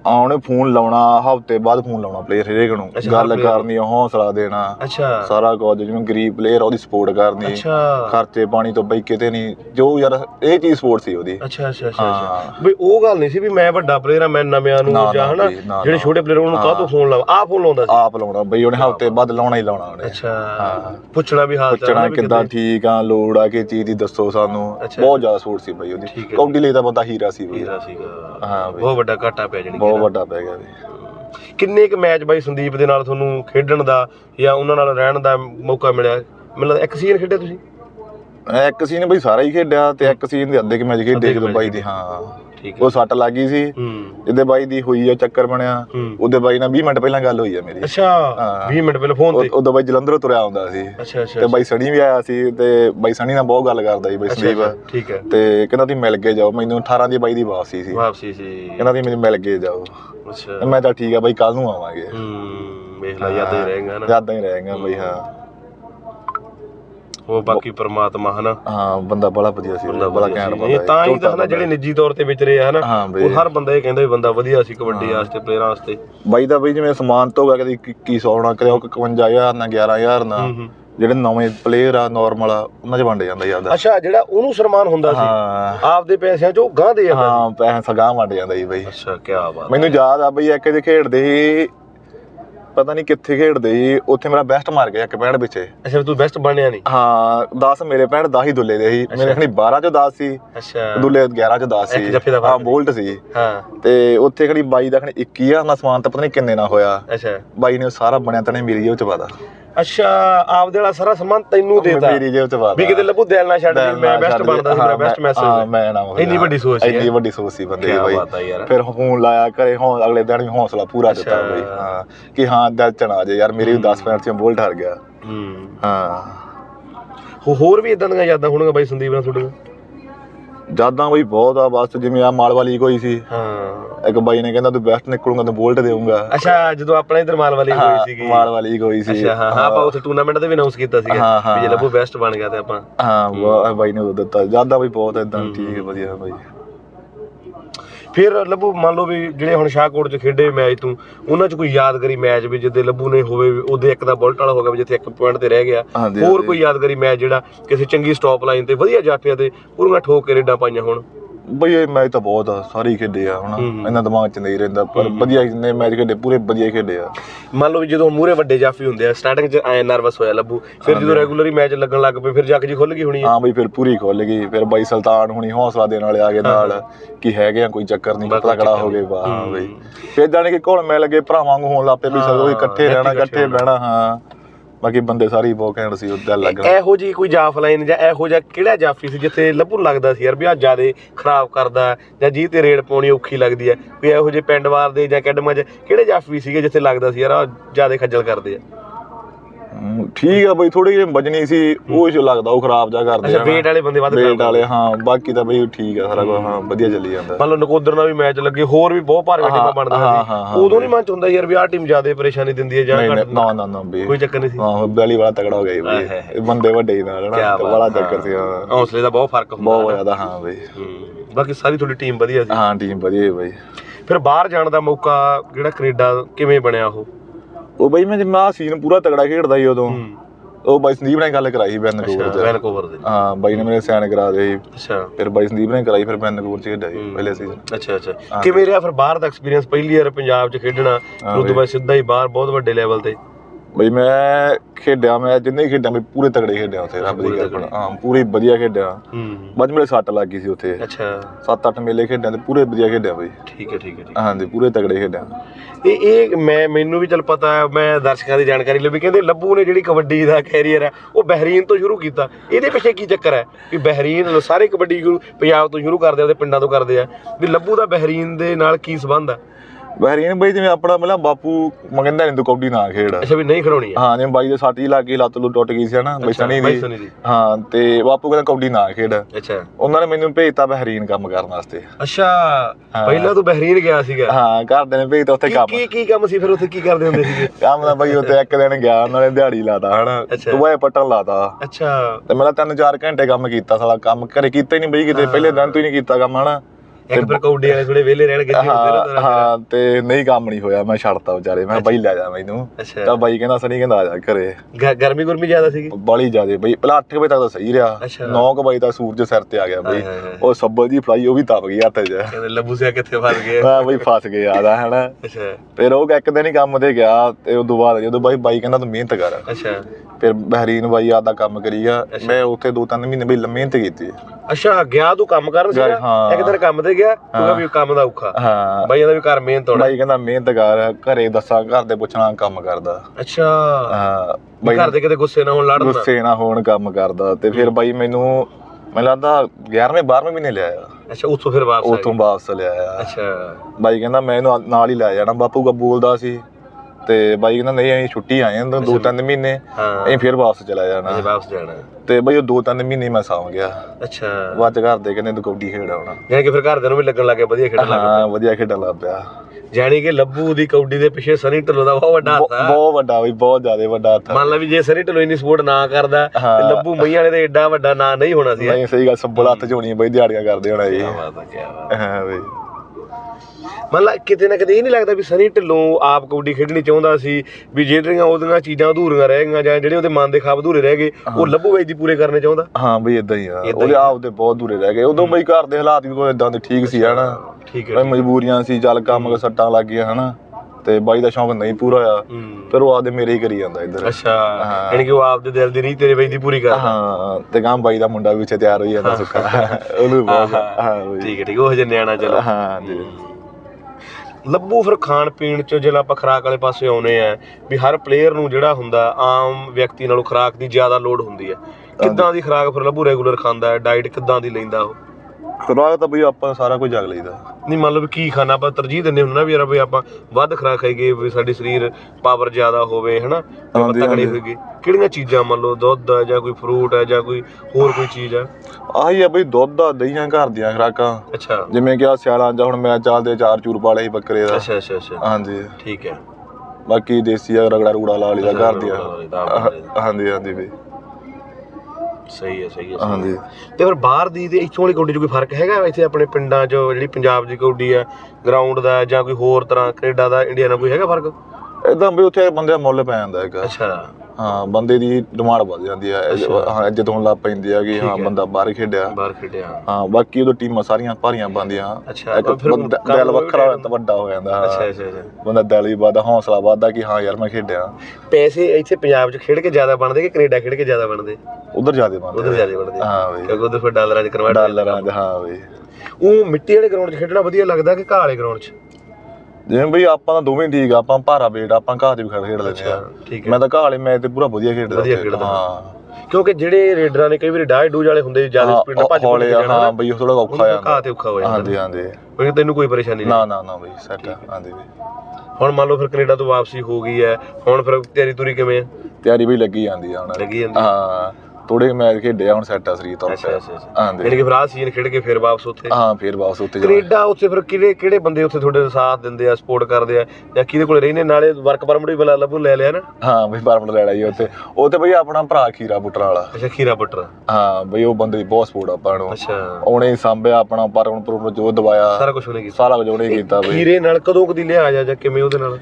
[SPEAKER 2] ਆਉਣੇ ਫੋਨ ਲਾਉਣਾ ਹਫ਼ਤੇ ਬਾਅਦ ਫੋਨ ਲਾਉਣਾ ਪਲੇਅਰ ਹਰੇਕ ਨੂੰ। ਗੱਲ। ਕਰਨੀ ਹੌਸਲਾ ਦੇਣਾ।
[SPEAKER 1] ਅੱਛਾ।
[SPEAKER 2] ਸਾਰਾ ਕੁਝ ਜਿਵੇਂ ਗਰੀਬ ਪਲੇਅਰ ਉਹਦੀ ਸਪੋਰਟ ਕਰਨੀ।
[SPEAKER 1] ਅੱਛਾ।
[SPEAKER 2] ਖਰਚੇ ਪਾਣੀ ਤੋਂ ਬਈ ਕਿਤੇ ਨਹੀਂ। ਜੋ ਯਾਰ ਇਹ ਚੀਜ਼ ਸਪੋਰਟ ਸੀ ਉਹਦੀ।
[SPEAKER 1] ਅੱਛਾ ਅੱਛਾ ਅੱਛਾ ਬਈ ਉਹ ਗੱਲ ਨਹੀਂ ਸੀ ਵੀ ਮੈਂ ਵੱਡਾ ਪਲੇਅਰ ਆ ਮੈਂ ਨਵਿਆਂ ਨੂੰ ਜਾਂ ਹਨਾ ਜਿਹੜੇ। ਛੋਟੇ ਪਲੇਅਰ ਉਹਨਾਂ ਨੂੰ ਕਾਹਤੋਂ ਫੋਨ ਲਾਵਾ ਆਹ ਫੋਨ ਲਾਉਂਦਾ ਸੀ।
[SPEAKER 2] ਆਪ ਲਾਉਣਾ। ਬਈ ਉਹਨੇ ਹਫ਼ਤੇ ਬਾਅਦ ਲਾਉਣਾ ਹੀ ਲਾਉਣਾ ਉਹਨੇ।
[SPEAKER 1] ਅੱਛਾ। ਪੁੱਛਣਾ ਵੀ ਹਾਲ ਚਾਲ
[SPEAKER 2] ਪੁੱਛਣਾ ਕਿੱਦਾਂ ਠੀਕ ਆ ਲੋੜ ਆ ਕਿ ਚੀਜ਼ ਦੀ ਦੱਸੋ ਸਾਨੂੰ। ਬਹੁਤ ਜ਼ਿਆਦਾ ਸਪੋਰਟ ਸੀ ਬਈ ਉਹਦੀ। ਕੌਡੀ ਲਈ ਤਾਂ ਬੰਦਾ ਹੀਰਾ ਸੀ ਬਈ।
[SPEAKER 1] ਹੀਰਾ ਸੀਗਾ।
[SPEAKER 2] ਹਾਂ
[SPEAKER 1] ਬਹੁਤ ਵੱਡਾ ਘਾਟਾ ਪਿਆ ਜਣੀ
[SPEAKER 2] ਬਹੁਤ ਵੱਡਾ ਪੈ ਗਿਆ ਬਈ
[SPEAKER 1] ਕਿੰਨੇ ਕੁ ਮੈਚ ਬਾਈ ਸੰਦੀਪ ਦੇ ਨਾਲ ਤੁਹਾਨੂੰ ਖੇਡਣ ਦਾ ਜਾਂ ਉਹਨਾਂ ਨਾਲ ਰਹਿਣ ਦਾ ਮੌਕਾ ਮਿਲਿਆ? ਮੈਨੂੰ ਲੱਗਦਾ ਇੱਕ ਸੀਜ਼ਨ ਖੇਡਿਆ ਤੁਸੀਂ?
[SPEAKER 2] ਮੈਂ ਇੱਕ ਸੀਨ ਬਈ ਸਾਰਾ ਹੀ ਖੇਡਿਆ ਤੇ ਇੱਕ ਸੀਨ ਦੇ ਅੱਧੇ ਕਿ ਮੈਚ
[SPEAKER 1] ਅੱਧੇ
[SPEAKER 2] ਖੇਡੇ
[SPEAKER 1] ਕੁ
[SPEAKER 2] ਜਦੋਂ
[SPEAKER 1] match
[SPEAKER 2] ਬਾਈ ਦੀ ਹਾਂ। ਉਹ ਸੱਟ ਲੱਗੀ ਸੀ।
[SPEAKER 1] ਹੂੰ।
[SPEAKER 2] ਜਿੱਦੇ ਬਾਈ ਦੀ ਹੋਈ ਆ ਚੱਕਰ ਬਣਿਆ। ਉਹਦੇ ਬਾਈ ਨਾਲ 20 ਮਿੰਟ ਪਹਿਲਾਂ ਗੱਲ ਹੋਈ ਆ ਮੇਰੀ।
[SPEAKER 1] ਅੱਛਾ
[SPEAKER 2] ਹਾਂ।
[SPEAKER 1] 20 ਮਿੰਟ ਪਹਿਲਾਂ ਫੋਨ ਤੇ।
[SPEAKER 2] ਉਹ- ਉਦੋਂ ਬਾਈ ਜਲੰਧਰੋਂ ਤੁਰਿਆ ਆਉਂਦਾ ਸੀ।
[SPEAKER 1] ਅੱਛਾ ਅੱਛਾ
[SPEAKER 2] ਤੇ ਬਾਈ ਸਣੀ ਵੀ ਆਇਆ ਸੀ ਤੇ ਬਾਈ ਸਣੀ ਨਾਲ ਬਹੁਤ ਗੱਲ ਕਰਦਾ ਸੀ ਬਾਈ ਸੰਦੀਪ।
[SPEAKER 1] ਠੀਕ ਹੈ।
[SPEAKER 2] ਤੇ ਕਹਿੰਦਾ ਤੁਸੀਂ ਮਿਲ ਕੇ ਜਾਓ ਮੈਨੂੰ 18 ਦੀ ਬਾਈ ਦੀ ਵਾਪਸੀ ਸੀ।
[SPEAKER 1] ਵਾਪਸੀ ਸੀ।
[SPEAKER 2] ਕਹਿੰਦਾ ਤੁਸੀਂ ਮੈਨੂੰ ਮਿਲ ਕੇ ਜਾਓ।
[SPEAKER 1] ਅੱਛਾ।
[SPEAKER 2] ਮੈਂ ਤਾਂ ਠੀਕ ਆ ਬਾਈ ਕੱਲ ਨੂੰ ਆਵਾਂਗੇ।
[SPEAKER 1] ਹੂੰ ਵੇਖ ਲੈ ਯਾਦ ਹੀ ਰਹੇਗਾ ਨਾ।
[SPEAKER 2] ਯਾਦਾਂ ਹੀ ਰਹੇਗਾ ਬਾਈ ਹਾਂ।
[SPEAKER 1] ਉਹ ਬਾਕੀ ਪਰਮਾਤਮਾ ਹਨਾ?
[SPEAKER 2] ਹਾਂ ਬੰਦਾ ਬੜਾ ਵਧੀਆ ਸੀ
[SPEAKER 1] ਬੰਦਾ
[SPEAKER 2] ਬੜਾ
[SPEAKER 1] ਸੀ।
[SPEAKER 2] ਬੰਦਾ
[SPEAKER 1] ਇਹ ਤਾਂ ਹੀ ਤਾਂ ਹਨਾ ਜਿਹੜੇ। ਨਿੱਜੀ ਤੌਰ ਤੇ ਵਿਚਰੇ ਆ ਹਨਾ ਉਹ ਹਰ ਬੰਦਾ ਇਹ ਕਹਿੰਦਾ ਵੀ ਬੰਦਾ ਵਧੀਆ ਸੀ ਕਬੱਡੀ ਵਾਸਤੇ ਪਲੇਅਰਾਂ ਵਾਸਤੇ
[SPEAKER 2] ਬਾਈ ਦਾ ਬਈ ਜਿਵੇਂ ਸਮਾਨ ਤੋਂ ਗਿਆ ਕਦੀ 2100 ਹੋਣਾ ਉਹ 51000 ਨਾਲ 11000 ਨਾਲ।
[SPEAKER 1] ਹੂੰ ਹੂੰ।
[SPEAKER 2] ਜਿਹੜੇ ਨਵੇਂ ਪਲੇਅਰ ਆ ਨਾਰਮਲ ਆ ਉਹਨਾਂ 'ਚ ਵੰਡ ਜਾਂਦਾ ਯਾਦ
[SPEAKER 1] ਅੱਛਾ ਜਿਹੜਾ ਉਹਨੂੰ ਸਨਮਾਨ ਹੁੰਦਾ ਸੀ ਆਪਦੇ ਪੈਸਿਆਂ ਚੋਂ ਗਾਂ ਦੇ ਜਾਂਦਾ
[SPEAKER 2] ਹਾਂ ਪੈਸਾ ਸਗਾਂ ਵੰਡ ਜਾਂਦਾ ਜੀ ਬਾਈ।
[SPEAKER 1] ਅੱਛਾ ਕੀ ਬਾਤ
[SPEAKER 2] ਮੈਨੂੰ ਯਾਦ ਆ ਬਈ ਇੱਕ ਜੇ ਖੇਡਦੇ ਸੀ ਪਤਾ ਨਹੀਂ ਕਿੱਥੇ ਖੇਡਦੇ ਸੀ ਉੱਥੇ ਮੇਰਾ ਬੈਸਟ ਮਾਰ ਗਿਆ ਇੱਕ ਪੈਣ ਪਿੱਛੇ।
[SPEAKER 1] ਅੱਛਾ ਤੂੰ ਬੈਸਟ ਬਣਿਆ ਨਹੀਂ
[SPEAKER 2] ਹਾਂ 10 ਮੇਰੇ ਪੈਣ 10 ਹੀ ਦੁੱਲੇ ਦੇ ਸੀ। ਮੇਰੇ ਖਣੀ 12 ਚੋਂ 10 ਸੀ
[SPEAKER 1] ਅੱਛਾ।
[SPEAKER 2] ਦੁੱਲੇ 11 ਚੋਂ 10 ਸੀ।
[SPEAKER 1] ਇੱਕ ਜੱਫੇ ਦਾ
[SPEAKER 2] ਹਾਂ। ਬੋਲਟ ਸੀ।
[SPEAKER 1] ਹਾਂ।
[SPEAKER 2] ਤੇ ਉੱਥੇ ਖਣੀ 22 ਦਾ ਖਣੀ 21 ਆ ਨਾ ਸਮਾਨ ਤਾਂ ਪਤਾ ਨਹੀਂ ਕਿੰਨੇ ਨਾ ਹੋਇਆ।
[SPEAKER 1] ਅੱਛਾ।
[SPEAKER 2] ਬਾਈ ਨੇ ਉਹ ਸਾਰਾ ਬਣਿਆ ਤਣੇ ਮੇਰੀ ਜੇਬ ਚ ਪਾਦਾ
[SPEAKER 1] ਅੱਛਾ ਆਪਦੇ ਵਾਲਾ ਸਾਰਾ ਸਮਾਨ ਤੈਨੂੰ ਦੇਤਾ।
[SPEAKER 2] ਮੇਰੀ ਜੇਬ ਚ ਪਾਦਾ
[SPEAKER 1] ਵੀ ਕਿਤੇ ਲੱਭੂ ਦਿਲ ਨਾ ਛੱਡ ਵੀ ਮੈਂ ਬੈਸਟ ਬਣਦਾ ਸੀ ਮੇਰਾ ਬੈਸਟ
[SPEAKER 2] ਹਾਂ
[SPEAKER 1] ਮੈਸੇਜ
[SPEAKER 2] ਮੈਂ ਨਾ
[SPEAKER 1] ਇੰਨੀ ਵੱਡੀ ਸੋਚ ਸੀ
[SPEAKER 2] ਇੰਨੀ ਵੱਡੀ ਸੋਚ ਸੀ ਬੰਦੇ ਦੀ ਬਾਈ। ਫਿਰ ਫੋਨ ਲਾਇਆ ਕਰੇ ਹੌਂ ਅਗਲੇ ਦਿਨ ਵੀ ਹੌਸਲਾ ਪੂਰਾ ਦਿੱਤਾ। ਬਈ ਹਾਂ ਕਿ ਹਾਂ ਦਿਲ ਚ ਨਾ ਜੇ ਯਾਰ ਮੇਰੇ ਵੀ 10 ਮਿੰਟ ਚ ਬੋਲ ਠਰ ਗਿਆ।
[SPEAKER 1] ਹੂੰ।
[SPEAKER 2] ਹਾਂ।
[SPEAKER 1] ਹੋ- ਹੋਰ ਵੀ ਇਦਾਂ ਦੀਆਂ ਯਾਦਾਂ ਹੋਣਗੀਆਂ ਬਾਈ ਸੰਦੀਪ ਨਾਲ ਤੁਹਾਡੀਆਂ?
[SPEAKER 2] ਜਾਦਾਂ ਬਈ ਬਹੁਤ ਆ ਬਸ ਜਿਵੇਂ ਆ ਮਾਲ ਵਾਲੀ ਕੋਈ ਸੀ।
[SPEAKER 1] ਹਾਂ।
[SPEAKER 2] ਇੱਕ ਬਾਈ ਨੇ ਕਹਿੰਦਾ ਤੂੰ ਬੈਸਟ ਨਿਕਲੂਗਾ ਤੂੰ ਬੋਲਟ ਦੇਊਂਗਾ।
[SPEAKER 1] ਅੱਛਾ ਜਦੋਂ ਆਪਣਾ ਇਧਰ ਮਾਲ ਵਾਲੀ ਹੋਈ ਸੀਗੀ।
[SPEAKER 2] ਮਾਲ ਵਾਲੀ ਕੋਈ ਸੀ।
[SPEAKER 1] ਅੱਛਾ ਹਾਂ ਹਾਂ ਆਪਾਂ ਉੱਥੇ ਟੂਰਨਾਮੈਂਟ ਤੇ ਵੀ ਅਨਾਉਂਸ ਕੀਤਾ ਸੀਗਾ। ਵੀ ਜੇ ਲੱਭੂ ਬੈਸਟ ਬਣ ਗਿਆ ਤੇ ਆਪਾਂ।
[SPEAKER 2] ਹਾਂ ਬਾਈ ਨੇ ਉਹ ਦਿੱਤਾ। ਜਾਦਾਂ ਬਈ ਬਹੁਤ ਇਦਾਂ ਠੀਕ ਵਧੀਆ ਬਾਈ।
[SPEAKER 1] ਫਿਰ ਲੱਭੂ ਮੰਨ ਲਓ ਵੀ ਜਿਹੜੇ ਹੁਣ ਸ਼ਾਹਕੋਟ 'ਚ ਖੇਡੇ ਮੈਚ ਤੂੰ ਉਹਨਾਂ 'ਚ ਕੋਈ ਯਾਦਗਾਰੀ ਮੈਚ ਵੀ ਜਿੱਦੇ ਲੱਭੂ ਨੇ ਹੋਵੇ ਉਹਦੇ ਇੱਕ ਦਾ ਬੁਲਟ ਵਾਲਾ ਹੋ ਗਿਆ ਵੀ ਜਿੱਥੇ ਇੱਕ ਪੁਆਇੰਟ ਤੇ ਰਹਿ ਗਿਆ ਹੋਰ। ਕੋਈ ਯਾਦਗਾਰੀ ਮੈਚ ਜਿਹੜਾ ਕਿਸੇ ਚੰਗੀ ਸਟਾਪ ਲਾਈਨ ਤੇ ਵਧੀਆ ਜਾਫਿਆਂ ਤੇ ਪੂਰੀਆਂ ਠੋਕ ਕੇ ਰੇਡਾਂ ਪਾਈਆਂ ਹੋਣ
[SPEAKER 2] ਬਈ ਇਹ ਮੈਚ ਤਾਂ ਬਹੁਤ ਆ ਸਾਰੇ ਹੀ ਖੇਡੇ ਆ ਹੁਣ
[SPEAKER 1] ਹੂੰ।
[SPEAKER 2] ਇਹਨਾਂ ਦਿਮਾਗ 'ਚ ਨਹੀਂ ਰਹਿੰਦਾ ਪਰ ਵਧੀਆ ਜਿੰਨੇ ਮੈਚ ਖੇਡੇ ਪੂਰੇ ਵਧੀਆ ਹੀ ਖੇਡੇ ਆ।
[SPEAKER 1] ਮੰਨ ਲਓ ਵੀ ਜਦੋਂ ਮੂਰੇ ਵੱਡੇ ਜਾਫੀ ਹੁੰਦੇ ਆ ਸਟਾਰਟਿੰਗ 'ਚ ਐ ਨਰਵਸ ਹੋਇਆ ਲੱਭੂ ਫਿਰ ਜਦੋਂ ਰੈਗੂਲਰੀ ਮੈਚ ਲੱਗਣ ਲੱਗ ਪਏ ਫਿਰ ਜੱਗ ਜੀ ਖੁੱਲ ਗਈ ਹੋਣੀ
[SPEAKER 2] ਹਾਂ ਬਈ ਫਿਰ ਪੂਰੀ ਖੁੱਲ ਗਈ ਫਿਰ ਬਾਈ ਸੁਲਤਾਨ ਹੁਣੀ ਹੌਸਲਾ ਦੇਣ ਵਾਲੇ ਆ ਗਏ ਨਾਲ ਕਿ ਹੈਗੇ ਆ ਕੋਈ ਚੱਕਰ ਨਹੀਂ ਤਕੜਾ ਹੋ ਗਏ। ਵਾਹ। ਬਈ। ਫਿਰ ਜਾਣੇ ਕਿ ਕੋਲ ਮੈਂ ਲੱਗੇ ਭਰਾਵਾਂ ਵਾਂਗੂ ਹੋਣ ਲੱਪੇ ਵੀ ਸਗੋਂ ਇਕੱਠੇ ਰਹਿਣਾ
[SPEAKER 1] ਇਕੱਠੇ
[SPEAKER 2] ਬਹਿਣਾ ਹਾਂ। ਬਾਕੀ ਬੰਦੇ ਸਾਰੇ ਬਹੁਤ ਘੈਂਟ ਸੀ ਉਹਦਾ ਲੱਗਣਾ
[SPEAKER 1] ਇਹੋ ਜੀ ਕੋਈ ਜਾਫ ਲਾਈਨ ਜਾਂ ਇਹੋ ਜਿਹਾ ਕਿਹੜਾ ਜਾਫੀ ਸੀ ਜਿੱਥੇ ਲੱਭੂ ਲੱਗਦਾ ਸੀ ਯਾਰ ਵੀ ਆ ਜਿਆਦੇ ਖਰਾਬ ਕਰਦਾ ਜਾਂ ਜੀ ਤੇ ਰੇਡ ਪਾਉਣੀ ਔਖੀ ਲੱਗਦੀ ਹੈ? ਕੋਈ ਇਹੋ ਜਿਹੇ ਪਿੰਡਵਾਰ ਦੇ ਜਾਂ ਅਕੈਡਮਾਂ 'ਚ ਕਿਹੜੇ ਜਾਫੀ ਸੀਗੇ ਜਿੱਥੇ ਲੱਗਦਾ ਸੀ ਯਾਰ ਆ ਜਿਆਦੇ ਖੱਜਲ ਕਰਦੇ ਆ?
[SPEAKER 2] ਠੀਕ ਆ ਬਈ ਥੋੜੀ ਜਿਹੀ ਵਜਣੀ ਸੀ ਉਹ ਜੋ ਲੱਗਦਾ ਉਹ ਖਰਾਬ ਜਾ ਕਰਦੇ
[SPEAKER 1] ਅੱਛਾ ਵੇਟ ਵਾਲੇ ਬੰਦੇ ਵੱਧ
[SPEAKER 2] ਵੇਟ ਵਾਲੇ ਹਾਂ ਬਾਕੀ ਤਾਂ ਬਈ ਠੀਕ ਆ ਸਾਰਾ ਕੁਝ ਹਾਂ ਵਧੀਆ ਚੱਲੀ ਜਾਂਦਾ।
[SPEAKER 1] ਮੰਨ ਲਓ ਨਕੋਦਰ ਨਾਲ ਵੀ ਮੈਚ ਲੱਗੇ ਹੋਰ ਵੀ ਬਹੁਤ ਭਾਰੀਆਂ
[SPEAKER 2] ਹਾਂ,
[SPEAKER 1] ਟੀਮਾਂ ਬਣਦੀਆਂ
[SPEAKER 2] ਹਾਂ,
[SPEAKER 1] ਸੀ ਉਦੋਂ ਨਹੀਂ ਮਨ ਚ ਹੁੰਦਾ ਯਾਰ ਵੀ ਆਹ ਟੀਮ ਜ਼ਿਆਦਾ ਪਰੇਸ਼ਾਨੀ ਦਿੰਦੀ ਹੈ ਜਾਂ
[SPEAKER 2] ਨਾ ਨਾ ਨਾ ਬਈ।
[SPEAKER 1] ਕੋਈ ਚੱਕਰ ਨਹੀਂ ਸੀ।
[SPEAKER 2] ਹਾਂ ਬੈਲੀ ਵਾਲਾ ਤਗੜਾ ਹੋ ਗਿਆ ਬਈ। ਬੰਦੇ ਵੱਡੇ ਹੀ ਨਾਲ ਨਾ ਬੜਾ। ਚੱਕਰ ਸੀ ਹਾਂ।
[SPEAKER 1] ਹੌਸਲੇ ਦਾ ਬਹੁਤ ਫ਼ਰਕ ਹੁੰਦਾ
[SPEAKER 2] ਬਹੁਤ ਜ਼ਿਆਦਾ ਹਾਂ ਬਈ।
[SPEAKER 1] ਬਾਕੀ ਸਾਰੀ ਤੁਹਾਡੀ ਟੀਮ ਵਧੀਆ ਸੀ।
[SPEAKER 2] ਹਾਂ ਟੀਮ ਵਧੀਆ ਹੈ ਬਈ।
[SPEAKER 1] ਫਿਰ ਬਾਹਰ ਜਾਣ ਦਾ ਮੌਕਾ ਜਿਹੜਾ ਕੈਨੇਡਾ ਕਿਵੇਂ ਬਣਿਆ ਉਹ?
[SPEAKER 2] ਉਹ ਬਈ ਮੈਂ ਜਿਵੇਂ ਆ ਸੀਨ ਪੂਰਾ ਤਗੜਾ ਖੇਡਦਾ ਸੀ ਉਦੋਂ। ਉਹ ਬਾਈ ਸੰਦੀਪ ਨੇ ਗੱਲ ਕਰਾਈ ਚ
[SPEAKER 1] ਵੈਨਕੂਵਰ ਦੇ।
[SPEAKER 2] ਹਾਂ ਬਾਈ ਨੇ ਮੇਰੇ ਸਾਈਨ ਕਰਾ ਦੇ ਸੀ।
[SPEAKER 1] ਅੱਛਾ।
[SPEAKER 2] ਫਿਰ ਬਾਈ ਸੰਦੀਪ ਨੇ ਕਰਾਈ ਫਿਰ ਬੈਨਕੂਵਰ ਚ ਖੇਡਿਆ ਸੀ। ਪਹਿਲੇ ਸੀਜ਼ਨ
[SPEAKER 1] ਅੱਛਾ ਅੱਛਾ। ਕਿਵੇਂ ਰਿਹਾ ਫਿਰ ਬਾਹਰ ਦਾ ਐਕਸਪੀਰੀਅੰਸ ਪਹਿਲੀ ਵਾਰ ਪੰਜਾਬ 'ਚ ਖੇਡਣਾ ਤੋਂ ਬਾਅਦ ਸਿੱਧਾ ਹੀ ਬਾਹਰ ਬਹੁਤ ਵੱਡੇ ਲੈਵਲ ਤੇ।
[SPEAKER 2] ਬਈ ਮੈਂ ਖੇਡਿਆ ਮੈਂ ਜਿੰਨੇ ਵੀ ਖੇਡਿਆ ਮੈਂ ਪੂਰੇ ਤਗੜੇ ਖੇਡਿਆ ਉੱਥੇ ਰੱਬ ਦੀ ਕਿਰਪਾ ਨਾਲ। ਹਾਂ ਪੂਰੀ ਵਧੀਆ ਖੇਡਿਆ।
[SPEAKER 1] ਹੂੰ।
[SPEAKER 2] ਬਾਅਦ ਮੇਰੇ ਸੱਟ ਲੱਗ ਗਈ ਸੀ ਉੱਥੇ।
[SPEAKER 1] ਅੱਛਾ।
[SPEAKER 2] 7-8 ਮੇਲੇ ਖੇਡਿਆ ਤੇ ਪੂਰੇ ਵਧੀਆ ਖੇਡਿਆ ਬਈ।
[SPEAKER 1] ਠੀਕ ਹੈ ਠੀਕ ਹੈ ਠੀਕ
[SPEAKER 2] ਹਾਂਜੀ ਪੂਰੇ ਤਗੜੇ ਖੇਡਿਆ।
[SPEAKER 1] ਤੇ ਇਹ ਮੈਂ ਮੈਨੂੰ ਵੀ ਚੱਲ ਪਤਾ ਹੈ ਮੈਂ ਦਰਸ਼ਕਾਂ ਦੀ ਜਾਣਕਾਰੀ ਲਈ ਵੀ ਕਹਿੰਦੇ ਲੱਭੂ ਨੇ ਜਿਹੜੀ ਕਬੱਡੀ ਦਾ ਕੈਰੀਅਰ ਹੈ ਉਹ ਬਹਿਰੀਨ ਤੋਂ ਸ਼ੁਰੂ ਕੀਤਾ। ਇਹਦੇ ਪਿੱਛੇ ਕੀ ਚੱਕਰ ਹੈ ਵੀ ਬਹਿਰੀਨ ਸਾਰੇ ਕਬੱਡੀ ਗੁਰੂ ਪੰਜਾਬ ਤੋਂ ਸ਼ੁਰੂ ਕਰਦੇ ਆ ਉਹਦੇ ਪਿੰਡਾਂ ਤੋਂ ਕਰਦੇ ਆ ਵੀ ਲੱਭੂ ਦਾ ਬਹਿਰੀਨ ਦੇ ਨਾਲ ਕੀ ਸੰਬੰਧ ਆ
[SPEAKER 2] ਬਹਿਰੀਨ ਬਈ ਜਿਵੇਂ ਆਪਣਾ ਪਹਿਲਾਂ ਬਾਪੂ ਮੰਗੰਦਾ ਨਹੀਂ ਤੂੰ ਕਬੱਡੀ ਨਾ ਖੇਡ।
[SPEAKER 1] ਅੱਛਾ ਵੀ ਨਹੀਂ ਖੜਾਉਣੀ
[SPEAKER 2] ਹਾਂ ਜਿਵੇਂ ਬਾਈ ਦੇ ਸੱਟ ਹੀ ਲੱਗ ਗਈ ਲੱਤ ਲੁੱਟ ਟੁੱਟ ਗਈ ਸੀ ਹਨਾ ਬਈ ਸਣੀ ਦੀ।
[SPEAKER 1] ਦੀ।
[SPEAKER 2] ਹਾਂ ਤੇ ਬਾਪੂ ਕਹਿੰਦਾ ਕਬੱਡੀ ਨਾ ਖੇਡ।
[SPEAKER 1] ਅੱਛਾ।
[SPEAKER 2] ਉਹਨਾਂ ਨੇ ਮੈਨੂੰ ਭੇਜਤਾ ਬਹਿਰੀਨ ਕੰਮ ਕਰਨ ਵਾਸਤੇ।
[SPEAKER 1] ਅੱਛਾ। ਪਹਿਲਾਂ ਤੂੰ ਬਹਿਰੀਨ ਗਿਆ ਸੀਗਾ।
[SPEAKER 2] ਹਾਂ ਘਰਦੇ ਨੇ ਭੇਜਤਾ ਉੱਥੇ ਕੰਮ।
[SPEAKER 1] ਕੀ ਕੀ ਕੰਮ ਸੀ ਫਿਰ ਉੱਥੇ? ਕੀ ਕਰਦੇ ਹੁੰਦੇ ਸੀਗੇ?
[SPEAKER 2] ਕੰਮ ਦਾ ਬਈ ਉੱਥੇ ਇੱਕ ਦਿਨ ਗਿਆ ਉਹਨਾਂ ਨੇ ਦਿਹਾੜੀ ਲਾਤਾ ਹਨਾ। ਦੁਬਾਏ ਪੱਟਣ ਲਾਤਾ।
[SPEAKER 1] ਅੱਛਾ।
[SPEAKER 2] ਤੇ ਮੈਂ ਤਾਂ ਤਿੰਨ ਚਾਰ ਘੰਟੇ ਕੰਮ ਕੀਤਾ ਸਾਲਾ ਕੰਮ ਘਰੇ ਕੀਤਾ ਹੀ ਨਹੀਂ ਬਈ ਕਿਤੇ ਪਹਿਲੇ ਦਿਨ ਤੋਂ ਹੀ ਨਹੀਂ ਕੀਤਾ ਕੰਮ ਹਨਾ।
[SPEAKER 1] ਇੱਕ ਫਿਰ ਕਬੱਡੀ ਵਾਲੇ ਥੋੜੇ ਵਿਹਲੇ ਰਹਿਣ ਗਏ
[SPEAKER 2] ਹਾਂ ਹਾਂ ਤੇ ਨਹੀਂ ਕੰਮ ਨਹੀਂ ਹੋਇਆ ਮੈਂ ਛੱਡਤਾ ਵਿਚਾਰੇ ਮੈਂ ਬਾਈ ਲੈ ਜਾ ਮੈਨੂੰ। ਤਾਂ ਬਾਈ ਕਹਿੰਦਾ ਸਣੀ ਕਹਿੰਦਾ ਆ ਜਾ ਘਰੇ।
[SPEAKER 1] ਗਰਮੀ ਗੁਰਮੀ ਜ਼ਿਆਦਾ ਸੀਗੀ?
[SPEAKER 2] ਬਾਲੀ ਜਿਆਦੇ ਬਈ ਪਹਿਲਾਂ 8 ਵਜੇ ਤੱਕ ਤਾਂ ਸਹੀ ਰਿਹਾ।
[SPEAKER 1] ਅੱਛਾ।
[SPEAKER 2] 9 ਵਜੇ ਤੱਕ ਸੂਰਜ ਸਿਰ ਤੇ ਆ ਗਿਆ ਬਈ। ਉਹ ਸੱਬਲ ਦੀ ਫਲਾਈ ਉਹ ਵੀ ਤਪ ਗਈ ਹੱਥ 'ਚ।
[SPEAKER 1] ਕਹਿੰਦੇ ਲੱਭੂ ਸਿਆ ਕਿੱਥੇ ਫਸ ਗਏ।
[SPEAKER 2] ਹਾਂ ਬਈ ਫਸ ਗਏ ਆਦਾ ਹਨਾ।
[SPEAKER 1] ਅੱਛਾ।
[SPEAKER 2] ਫਿਰ ਉਹ ਇੱਕ ਦਿਨ ਹੀ ਕੰਮ ਤੇ ਗਿਆ ਤੇ ਉਦੋਂ ਬਾਅਦ ਜਦੋਂ ਬਾਈ ਬਾਈ ਕਹਿੰਦਾ ਤੂੰ ਮਿਹਨਤ ਕਰ।
[SPEAKER 1] ਅੱਛਾ।
[SPEAKER 2] ਫਿਰ ਬਹਿਰੀਨ ਬਾਈ ਆਦਾ ਕੰਮ ਕਰੀ ਗਿਆ। ਮੈਂ ਉੱਥੇ ਦੋ ਤਿੰਨ ਮਹੀਨੇ ਬਈ ਮਿਹਨਤ ਕੀਤੀ।
[SPEAKER 1] ਅੱਛਾ ਗਿਆ ਤੂੰ ਕੰਮ ਕਰਨ ਸੀਗਾ। ਇੱਕ ਦਿਨ ਕੰਮ ਤੇ ਗਿਆ ਤੂੰ ਕਿਹਾ ਵੀ ਕੰਮ ਦਾ ਔਖਾ।
[SPEAKER 2] ਹਾਂ।
[SPEAKER 1] ਬਾਈ ਇਹਦਾ ਵੀ ਕਰ ਮਿਹਨਤ ਹੋਣਾ।
[SPEAKER 2] ਬਾਈ ਕਹਿੰਦਾ ਮਿਹਨਤ ਕਰ ਘਰੇ ਦੱਸਾਂ ਘਰ ਦੇ ਪੁੱਛਣਾ ਕੰਮ ਕਰਦਾ।
[SPEAKER 1] ਅੱਛਾ।
[SPEAKER 2] ਹਾਂ ਬਾਈ
[SPEAKER 1] ਘਰ ਦੇ ਕਿਤੇ ਗੁੱਸੇ ਨਾ ਹੋਣ ਲੜਨ
[SPEAKER 2] ਗੁੱਸੇ ਨਾ ਹੋਣ ਕੰਮ ਕਰਦਾ। ਤੇ ਫਿਰ ਬਾਈ ਮੈਨੂੰ ਮੈਨੂੰ ਲੱਗਦਾ 11ਵੇਂ 12ਵੇਂ ਮਹੀਨੇ ਲਿਆਇਆ।
[SPEAKER 1] ਅੱਛਾ ਉੱਥੋਂ ਫਿਰ ਵਾਪਸ
[SPEAKER 2] ਉਤੋਂ ਵਾਪਸ ਲਿਆਇਆ।
[SPEAKER 1] ਅੱਛਾ।
[SPEAKER 2] ਬਾਈ ਕਹਿੰਦਾ ਮੈਂ ਇਹਨੂੰ ਨਾਲ ਹੀ ਲੈ ਜਾਣਾ। ਬਾਪੂ ਕਾ ਬੋਲਦਾ ਸੀ। ਤੇ ਬਾਈ ਕਹਿੰਦਾ ਨਹੀਂ ਅਸੀਂ ਛੁੱਟੀ ਆਏ ਹਾਂ ਦੋ ਤਿੰਨ ਮਹੀਨੇ
[SPEAKER 1] ਹਾਂ।
[SPEAKER 2] ਅਸੀਂ ਫਿਰ ਵਾਪਸ ਚਲਾ ਜਾਣਾ।
[SPEAKER 1] ਅਜੇ ਵਾਪਸ ਜਾਣਾ।
[SPEAKER 2] ਤੇ ਬਾਈ ਉਹ ਦੋ ਤਿੰਨ ਮਹੀਨੇ ਮੈਂ ਸੌਂ ਗਿਆ।
[SPEAKER 1] ਅੱਛਾ।
[SPEAKER 2] ਬਾਅਦ ਚ ਘਰ ਦੇ ਕਹਿੰਦੇ ਤੂੰ ਕਬੱਡੀ ਖੇਡ ਆਉਣਾ।
[SPEAKER 1] ਯਾਨੀ ਕਿ ਫਿਰ ਘਰਦਿਆਂ ਨੂੰ ਵੀ ਲੱਗਣ ਲੱਗ ਗਿਆ ਵਧੀਆ ਖੇਡਣ ਲੱਗ
[SPEAKER 2] ਹਾਂ ਵਧੀਆ ਖੇਡਣ ਲੱਗ ਪਿਆ।
[SPEAKER 1] ਯਾਨੀ ਕਿ ਲੱਭੂ ਦੀ ਕਬੱਡੀ ਦੇ ਪਿੱਛੇ ਸਨੀ ਢਿੱਲੋਂ ਦਾ ਬਹੁਤ ਵੱਡਾ ਹੱਥ
[SPEAKER 2] ਬਹੁ-
[SPEAKER 1] ਆ
[SPEAKER 2] ਬਹੁਤ ਵੱਡਾ ਬਈ ਬਹੁਤ ਜ਼ਿਆਦਾ ਵੱਡਾ ਹੱਥ ਆ।
[SPEAKER 1] ਮੰਨ ਲਾ ਵੀ ਜੇ ਸਨੀ ਢਿੱਲੋਂ ਇੰਨੀ ਸਪੋਰਟ ਨਾ ਕਰਦਾ ਤੇ
[SPEAKER 2] ਹਾਂ।
[SPEAKER 1] ਲੱਭੂ ਮਈਆਂ ਵਾਲੇ ਦੇ ਏਡਾ ਵੱਡਾ ਨਾਂ ਨਹੀਂ ਹੋਣਾ ਸੀ।
[SPEAKER 2] ਨਹੀਂ ਸਹੀ ਗੱਲ ਸੱਬਲ ਹੱਥ ਝੋਣੀ ਬਈ ਦਿਹਾੜੀਆਂ ਕਰਦੇ ਹੋਣਾ ਜੀ
[SPEAKER 1] ਬਾਤ ਹੈ ਕੀ ਬਾਤ
[SPEAKER 2] ਹਾਂ ਬਈ।
[SPEAKER 1] ਮੰਨ ਲਾ ਕਿਤੇ ਨਾ ਕਿਤੇ ਇਹ ਨਹੀਂ ਲੱਗਦਾ ਵੀ ਸਨੀ ਢਿੱਲੋਂ ਆਪ ਕਬੱਡੀ ਖੇਡਣੀ ਚਾਹੁੰਦਾ ਸੀ ਵੀ ਜਿਹੜੀਆਂ ਉਹਦੀਆਂ ਚੀਜ਼ਾਂ ਅਧੂਰੀਆਂ ਰਹਿ ਗਈਆਂ ਜਾਂ ਜਿਹੜੇ ਉਹਦੇ ਮਨ ਦੇ ਖਾਬ ਅਧੂਰੇ ਰਹਿ ਗਏ ਉਹ ਲੱਭੂ ਵੇਚ ਦੀ ਪੂਰੇ ਕਰਨੇ ਚਾਹੁੰਦਾ?
[SPEAKER 2] ਹਾਂ ਬਈ ਇਦਾਂ ਹੀ ਆ। ਉਹਦੇ ਆਪ ਦੇ ਬਹੁਤ ਦੂਰੇ ਰਹਿ ਗਏ। ਉਦੋਂ ਬਈ ਘਰ ਦੇ ਹਾਲਾਤ ਵੀ ਕੋਈ ਇਦਾਂ ਦੇ ਠੀਕ ਸੀ ਹਨਾ?
[SPEAKER 1] ਠੀਕ ਹੈ।
[SPEAKER 2] ਬਈ ਮਜਬੂਰੀਆਂ ਸੀ ਚੱਲ ਕੰਮ ਸੱਟਾਂ ਲੱਗ ਗਈਆਂ ਹਨਾ? ਤੇ ਬਾਈ ਦਾ ਸ਼ੌਂਕ ਨਹੀਂ ਪੂਰਾ ਹੋਇਆ।
[SPEAKER 1] ਹੂੰ।
[SPEAKER 2] ਫਿਰ ਉਹ ਆਦੇ ਮੇਰੇ ਹੀ ਕਰੀ ਜਾਂਦਾ ਇੱਧਰ।
[SPEAKER 1] ਅੱਛਾ। ਯਾਨੀ ਕਿ ਉਹ ਆਪ ਦੇ ਦਿਲ ਦੀ ਨਹੀਂ ਤੇਰੇ ਵੇਚ ਦੀ ਪੂਰੀ ਕਰਦਾ
[SPEAKER 2] ਹਾਂ ਤੇ ਗਾਂ ਬਾਈ ਦਾ ਮੁੰਡਾ ਵੀ ਉੱਥੇ ਤਿਆਰ ਹੋਈ ਜਾਂਦਾ ਸੁੱਕਾ। ਉਹਨੂੰ ਬਹੁਤ ਹਾਂ ਬਈ।
[SPEAKER 1] ਠੀਕ ਹੈ ਠੀਕ ਉਹ ਹਜੇ ਨਿਆਣਾ ਚਲੋ।
[SPEAKER 2] ਹਾਂ ਜੀ।
[SPEAKER 1] ਲੱਭੂ ਫਿਰ ਖਾਣ ਪੀਣ ਚ ਜਿਹੜਾ ਆਪਾਂ ਖਰਾਕ ਵਾਲੇ ਪਾਸੇ ਆਉਨੇ ਆ ਵੀ ਹਰ ਪਲੇਅਰ ਨੂੰ ਜਿਹੜਾ ਹੁੰਦਾ ਆਮ ਵਿਅਕਤੀ ਨਾਲੋਂ ਖਰਾਕ ਦੀ ਜ਼ਿਆਦਾ ਲੋੜ ਹੁੰਦੀ ਹੈ। ਕਿੱਦਾਂ ਦੀ ਖਰਾਕ ਫਿਰ ਲੱਭੂ ਰੈਗੂਲਰ ਖਾਂਦਾ ਹੈ ਡਾਈਟ ਕਿੱਦਾਂ ਦੀ ਲੈਂਦਾ ਉਹ?
[SPEAKER 2] ਖੁਰਾਕ ਤਾਂ ਬਈ ਆਪਾਂ ਸਾਰਾ ਕੁਝ ਜਗ ਲਈਦਾ।
[SPEAKER 1] ਨਹੀਂ ਵੀ ਕੀ ਖਾਣਾ ਆਪਾਂ ਤਰਜੀਹ ਦਿੰਦੇ ਹੁੰਦੇ ਨਾ ਵੀ ਯਾਰ ਵੀ ਆਪਾਂ ਵੱਧ ਖਰਾਕ ਖਾਈਏ ਵੀ ਸਾਡੀ ਸਰੀਰ ਪਾਵਰ ਜ਼ਿਆਦਾ ਹੋਵੇ ਹਨਾ? ਵੀ ਆਪਾਂ
[SPEAKER 2] ਹਾਂਜੀ,
[SPEAKER 1] ਤਕੜੇ
[SPEAKER 2] ਹਾਂਜੀ।
[SPEAKER 1] ਹੋਈਏ। ਕਿਹੜੀਆਂ ਚੀਜ਼ਾਂ ਮੰਨ ਲਓ ਦੁੱਧ ਹੈ ਜਾਂ ਕੋਈ ਫਰੂਟ ਹੈ ਜਾਂ ਕੋਈ ਹੋਰ ਕੋਈ ਚੀਜ਼ ਹੈ
[SPEAKER 2] ਆਹੀ ਆ ਬਈ ਦੁੱਧ ਆ ਦਹੀਂਆਂ ਘਰ ਦੀਆਂ ਖਰਾਕਾਂ।
[SPEAKER 1] ਅੱਛਾ।
[SPEAKER 2] ਜਿਵੇਂ ਕਿ ਆ ਸਿਆਲਾਂ ਜਾਂ ਹੁਣ ਮੈਂ ਚੱਲਦੇ ਚਾਰ ਚੂਰ ਪਾਲੇ ਸੀ ਬੱਕਰੇ ਦਾ।
[SPEAKER 1] ਅੱਛਾ ਅੱਛਾ ਅੱਛਾ।
[SPEAKER 2] ਹਾਂਜੀ।
[SPEAKER 1] ਠੀਕ ਹੈ।
[SPEAKER 2] ਬਾਕੀ ਦੇਸੀ ਆ ਰਗੜਾ ਰੂੜਾ ਲਾ ਲਈਦਾ ਘਰ ਦੀਆਂ। ਹਾਂਜੀ ਹਾਂਜੀ ਬਈ।
[SPEAKER 1] ਸਹੀ ਹੈ ਸਹੀ ਹੈ।
[SPEAKER 2] ਹਾਂਜੀ।
[SPEAKER 1] ਤੇ ਫਿਰ ਬਾਹਰ ਦੀ ਤੇ ਇੱਥੋਂ ਵਾਲੀ ਕਬੱਡੀ 'ਚ ਕੋਈ ਫ਼ਰਕ ਹੈਗਾ? ਇੱਥੇ ਆਪਣੇ ਪਿੰਡਾਂ 'ਚ ਜਿਹੜੀ ਪੰਜਾਬ ਦੀ ਕਬੱਡੀ ਆ ਗਰਾਊਂਡ ਦਾ ਜਾਂ ਕੋਈ ਹੋਰ ਤਰ੍ਹਾਂ ਕੈਨੇਡਾ ਦਾ ਇੰਡੀਆ ਨਾਲ ਕੋਈ ਹੈਗਾ ਫ਼ਰਕ?
[SPEAKER 2] ਇਦਾਂ ਵੀ ਉੱਥੇ ਬੰਦੇ ਦਾ ਮੁੱਲ ਪੈ ਜਾਂਦਾ ਹੈਗਾ।
[SPEAKER 1] ਅੱਛਾ।
[SPEAKER 2] ਹਾਂ ਬੰਦੇ ਦੀ ਡਿਮਾਂਡ ਵੱਧ ਜਾਂਦੀ ਹੈ
[SPEAKER 1] ਅੱਛਾ।
[SPEAKER 2] ਹਾਂ ਇੱਜ਼ਤ ਹੋਣ ਲੱਗ ਪੈਂਦੀ ਹੈ ਕਿ ਹਾਂ
[SPEAKER 1] ਹੈ।
[SPEAKER 2] ਬੰਦਾ ਬਾਹਰ ਖੇਡਿਆ।
[SPEAKER 1] ਬਾਹਰ ਖੇਡਿਆ।
[SPEAKER 2] ਹਾਂ ਬਾਕੀ ਉਦੋਂ ਟੀਮਾਂ ਸਾਰੀਆਂ ਭਾਰੀਆਂ ਬੰਦੀਆਂ
[SPEAKER 1] ਅੱਛਾ,
[SPEAKER 2] ਇੱਕ ਦਿਲ ਵੱਖਰਾ
[SPEAKER 1] ਟਾਈਮ-
[SPEAKER 2] ਤਾਂ ਵੱਡਾ ਹੋ ਜਾਂਦਾ। ਹਾਂ।
[SPEAKER 1] ਅੱਛਾ ਅੱਛਾ ਅੱਛਾ।
[SPEAKER 2] ਬੰਦਾ ਦਿਲ ਵੀ ਵੱਧਦਾ ਹੌਸਲਾ ਵੱਧਦਾ ਕਿ ਹਾਂ ਯਾਰ ਮੈਂ ਖੇਡਿਆ।
[SPEAKER 1] ਪੈਸੇ ਇੱਥੇ ਪੰਜਾਬ 'ਚ ਖੇਡ ਕੇ ਜ਼ਿਆਦਾ ਬਣਦੇ ਕਿ ਕੈਨੇਡਾ ਖੇਡ ਕੇ ਜ਼ਿਆਦਾ ਬਣਦੇ?
[SPEAKER 2] ਉਧਰ ਜ਼ਿਆਦੇ ਬੰਦੇ
[SPEAKER 1] ਉਧਰ ਜ਼ਿਆਦਾ ਬਣਦੇ
[SPEAKER 2] ਹਾਂ ਬਈ।
[SPEAKER 1] ਕਿਉਂਕਿ ਉਧਰ ਫਿਰ ਡਾਲਰਾਂ 'ਚ ਕਨਵਰਟ
[SPEAKER 2] ਡਾਲਰਾਂ ਦੇ ਹਾਂ ਬਈ।
[SPEAKER 1] ਉਹ ਮਿੱਟੀ ਵਾਲੇ ਗਰਾਊਂਡ 'ਚ ਖੇਡਣਾ ਵਧੀਆ ਲੱਗਦਾ ਕਿ ਘਾਹ ਵਾਲੇ ਗਰਾਊਂਡ 'ਚ?
[SPEAKER 2] ਜਿਵੇਂ ਬਈ ਆਪਾਂ ਤਾਂ ਦੋਵੇਂ ਠੀਕ ਆ ਆਪਾਂ ਭਾਰਾ ਵੇਟ ਆਪਾਂ ਘਾਹ 'ਚ ਵੀ ਖੇਡ ਖੇਡ ਲੈਂਦੇ ਆ।
[SPEAKER 1] ਠੀਕ ਹੈ।
[SPEAKER 2] ਮੈਂ ਤਾਂ ਘਾਹ ਵਾਲੇ ਮੈਚ ਤੇ ਪੂਰਾ ਵਧੀਆ ਖੇਡਦਾ।
[SPEAKER 1] ਵਧੀਆ। ਖੇਡਦਾ।
[SPEAKER 2] ਹਾਂ।
[SPEAKER 1] ਕਿਉਂਕਿ ਜਿਹੜੇ ਰੇਡਰਾਂ ਨੇ ਕਈ ਵਾਰੀ ਡਾਈ ਡੂਜ ਵਾਲੇ ਹੁੰਦੇ ਜ਼ਿਆਦਾ ਸਪੀਡ ਨਾਲ ਭੱਜ ਕੇ
[SPEAKER 2] ਆ,
[SPEAKER 1] ਜਾਣਾ
[SPEAKER 2] ਹਾਂ ਬਈ ਥੋੜਾ ਔਖਾ ਜਾਂਦਾ
[SPEAKER 1] ਘਾਹ ਤੇ ਔਖਾ ਹੋ ਜਾਂਦਾ।
[SPEAKER 2] ਹਾਂਜੀ ਹਾਂਜੀ।
[SPEAKER 1] ਕਿਉਂਕਿ ਤੈਨੂੰ ਕੋਈ ਪਰੇਸ਼ਾਨੀ ਨਹੀਂ।
[SPEAKER 2] ਨਾ ਨਾ ਨਾ ਬਈ ਸੈੱਟ ਹਾਂਜੀ ਬਈ।
[SPEAKER 1] ਹੁਣ ਮੰਨ ਲਓ ਫਿਰ ਕੈਨੇਡਾ ਤੋਂ ਵਾਪਸੀ ਹੋ ਗਈ ਹੈ ਹੁਣ ਫਿਰ ਤੇਰੀ ਤੁਰੀ ਕਿਵੇਂ ਆ
[SPEAKER 2] ਤਿਆਰੀ ਵੀ ਲੱਗੀ ਜਾਂਦੀ ਆ ਹੁਣ।
[SPEAKER 1] ਲੱਗੀ ਜਾਂਦੀ।
[SPEAKER 2] ਹਾਂ। ਥੋੜੇ ਮੈਚ ਖੇਡੇ ਆ ਹੁਣ ਸੈੱਟ ਆ ਸਰੀਰ ਤੌਰ ਤੇ। ਹਾਂਜੀ।
[SPEAKER 1] ਯਾਨੀ ਕਿ ਫਿਰ ਆਹ ਸੀਜ਼ਨ ਖੇਡ ਕੇ ਫਿਰ ਵਾਪਸ ਉੱਥੇ?
[SPEAKER 2] ਹਾਂ ਫੇਰ ਵਾਪਸ ਜਾਣਾ
[SPEAKER 1] ਕੈਨੇਡਾ ਉੱਥੇ ਫਿਰ ਕਿਹੜੇ ਕਿਹੜੇ ਬੰਦੇ ਉੱਥੇ ਤੁਹਾਡੇ ਸਾਥ ਦਿੰਦੇ ਆ ਸਪੋਰਟ ਕਰਦੇ ਆ? ਜਾਂ ਕਿਹਦੇ ਕੋਲ ਰਹਿੰਦੇ? ਨਾਲੇ ਵਰਕ ਪਰਮਿਟ ਵੀ ਬਲਾ ਲੱਭੂ ਲੈ ਲਿਆ ਨਾ?
[SPEAKER 2] ਹਾਂ ਬਈ ਪਰਮਟ ਲੈਣਾ ਜੀ ਉੱਥੇ। ਉੱਥੇ ਬਈ ਆਪਣਾ ਭਰਾ ਖੀਰਾ ਬੁੱਟਰ ਵਾਲਾ।
[SPEAKER 1] ਅੱਛਾ ਖੀਰਾ ਪੱਟਰ
[SPEAKER 2] ਹਾਂ ਬਈ ਉਹ ਬੰਦੇ ਦੀ ਬਹੁਤ ਸਪੋਰਟ ਆਪਾਂ ਨੂੰ।
[SPEAKER 1] ਅੱਛਾ।
[SPEAKER 2] ਉਹਨੇ ਹੀ ਸਾਂਭਿਆ ਆਪਣਾ ਪਰਮਟ ਪਰਮਟ ਜੋ ਦਵਾਇਆ
[SPEAKER 1] ਸਾਰਾ ਕੁਝ ਉਹਨੇ ਕੀਤਾ।
[SPEAKER 2] ਸਾਰਾ ਕੁਝ ਉਹਨੇ ਕੀਤਾ ਬਈ।
[SPEAKER 1] ਖੀਰੇ ਨਾਲ ਕਦੋਂ ਕਦੀ ਲਿਆ ਜਾ ਜਾਂ ਕਿਵੇਂ ਉਹਦੇ ਨਾਲ?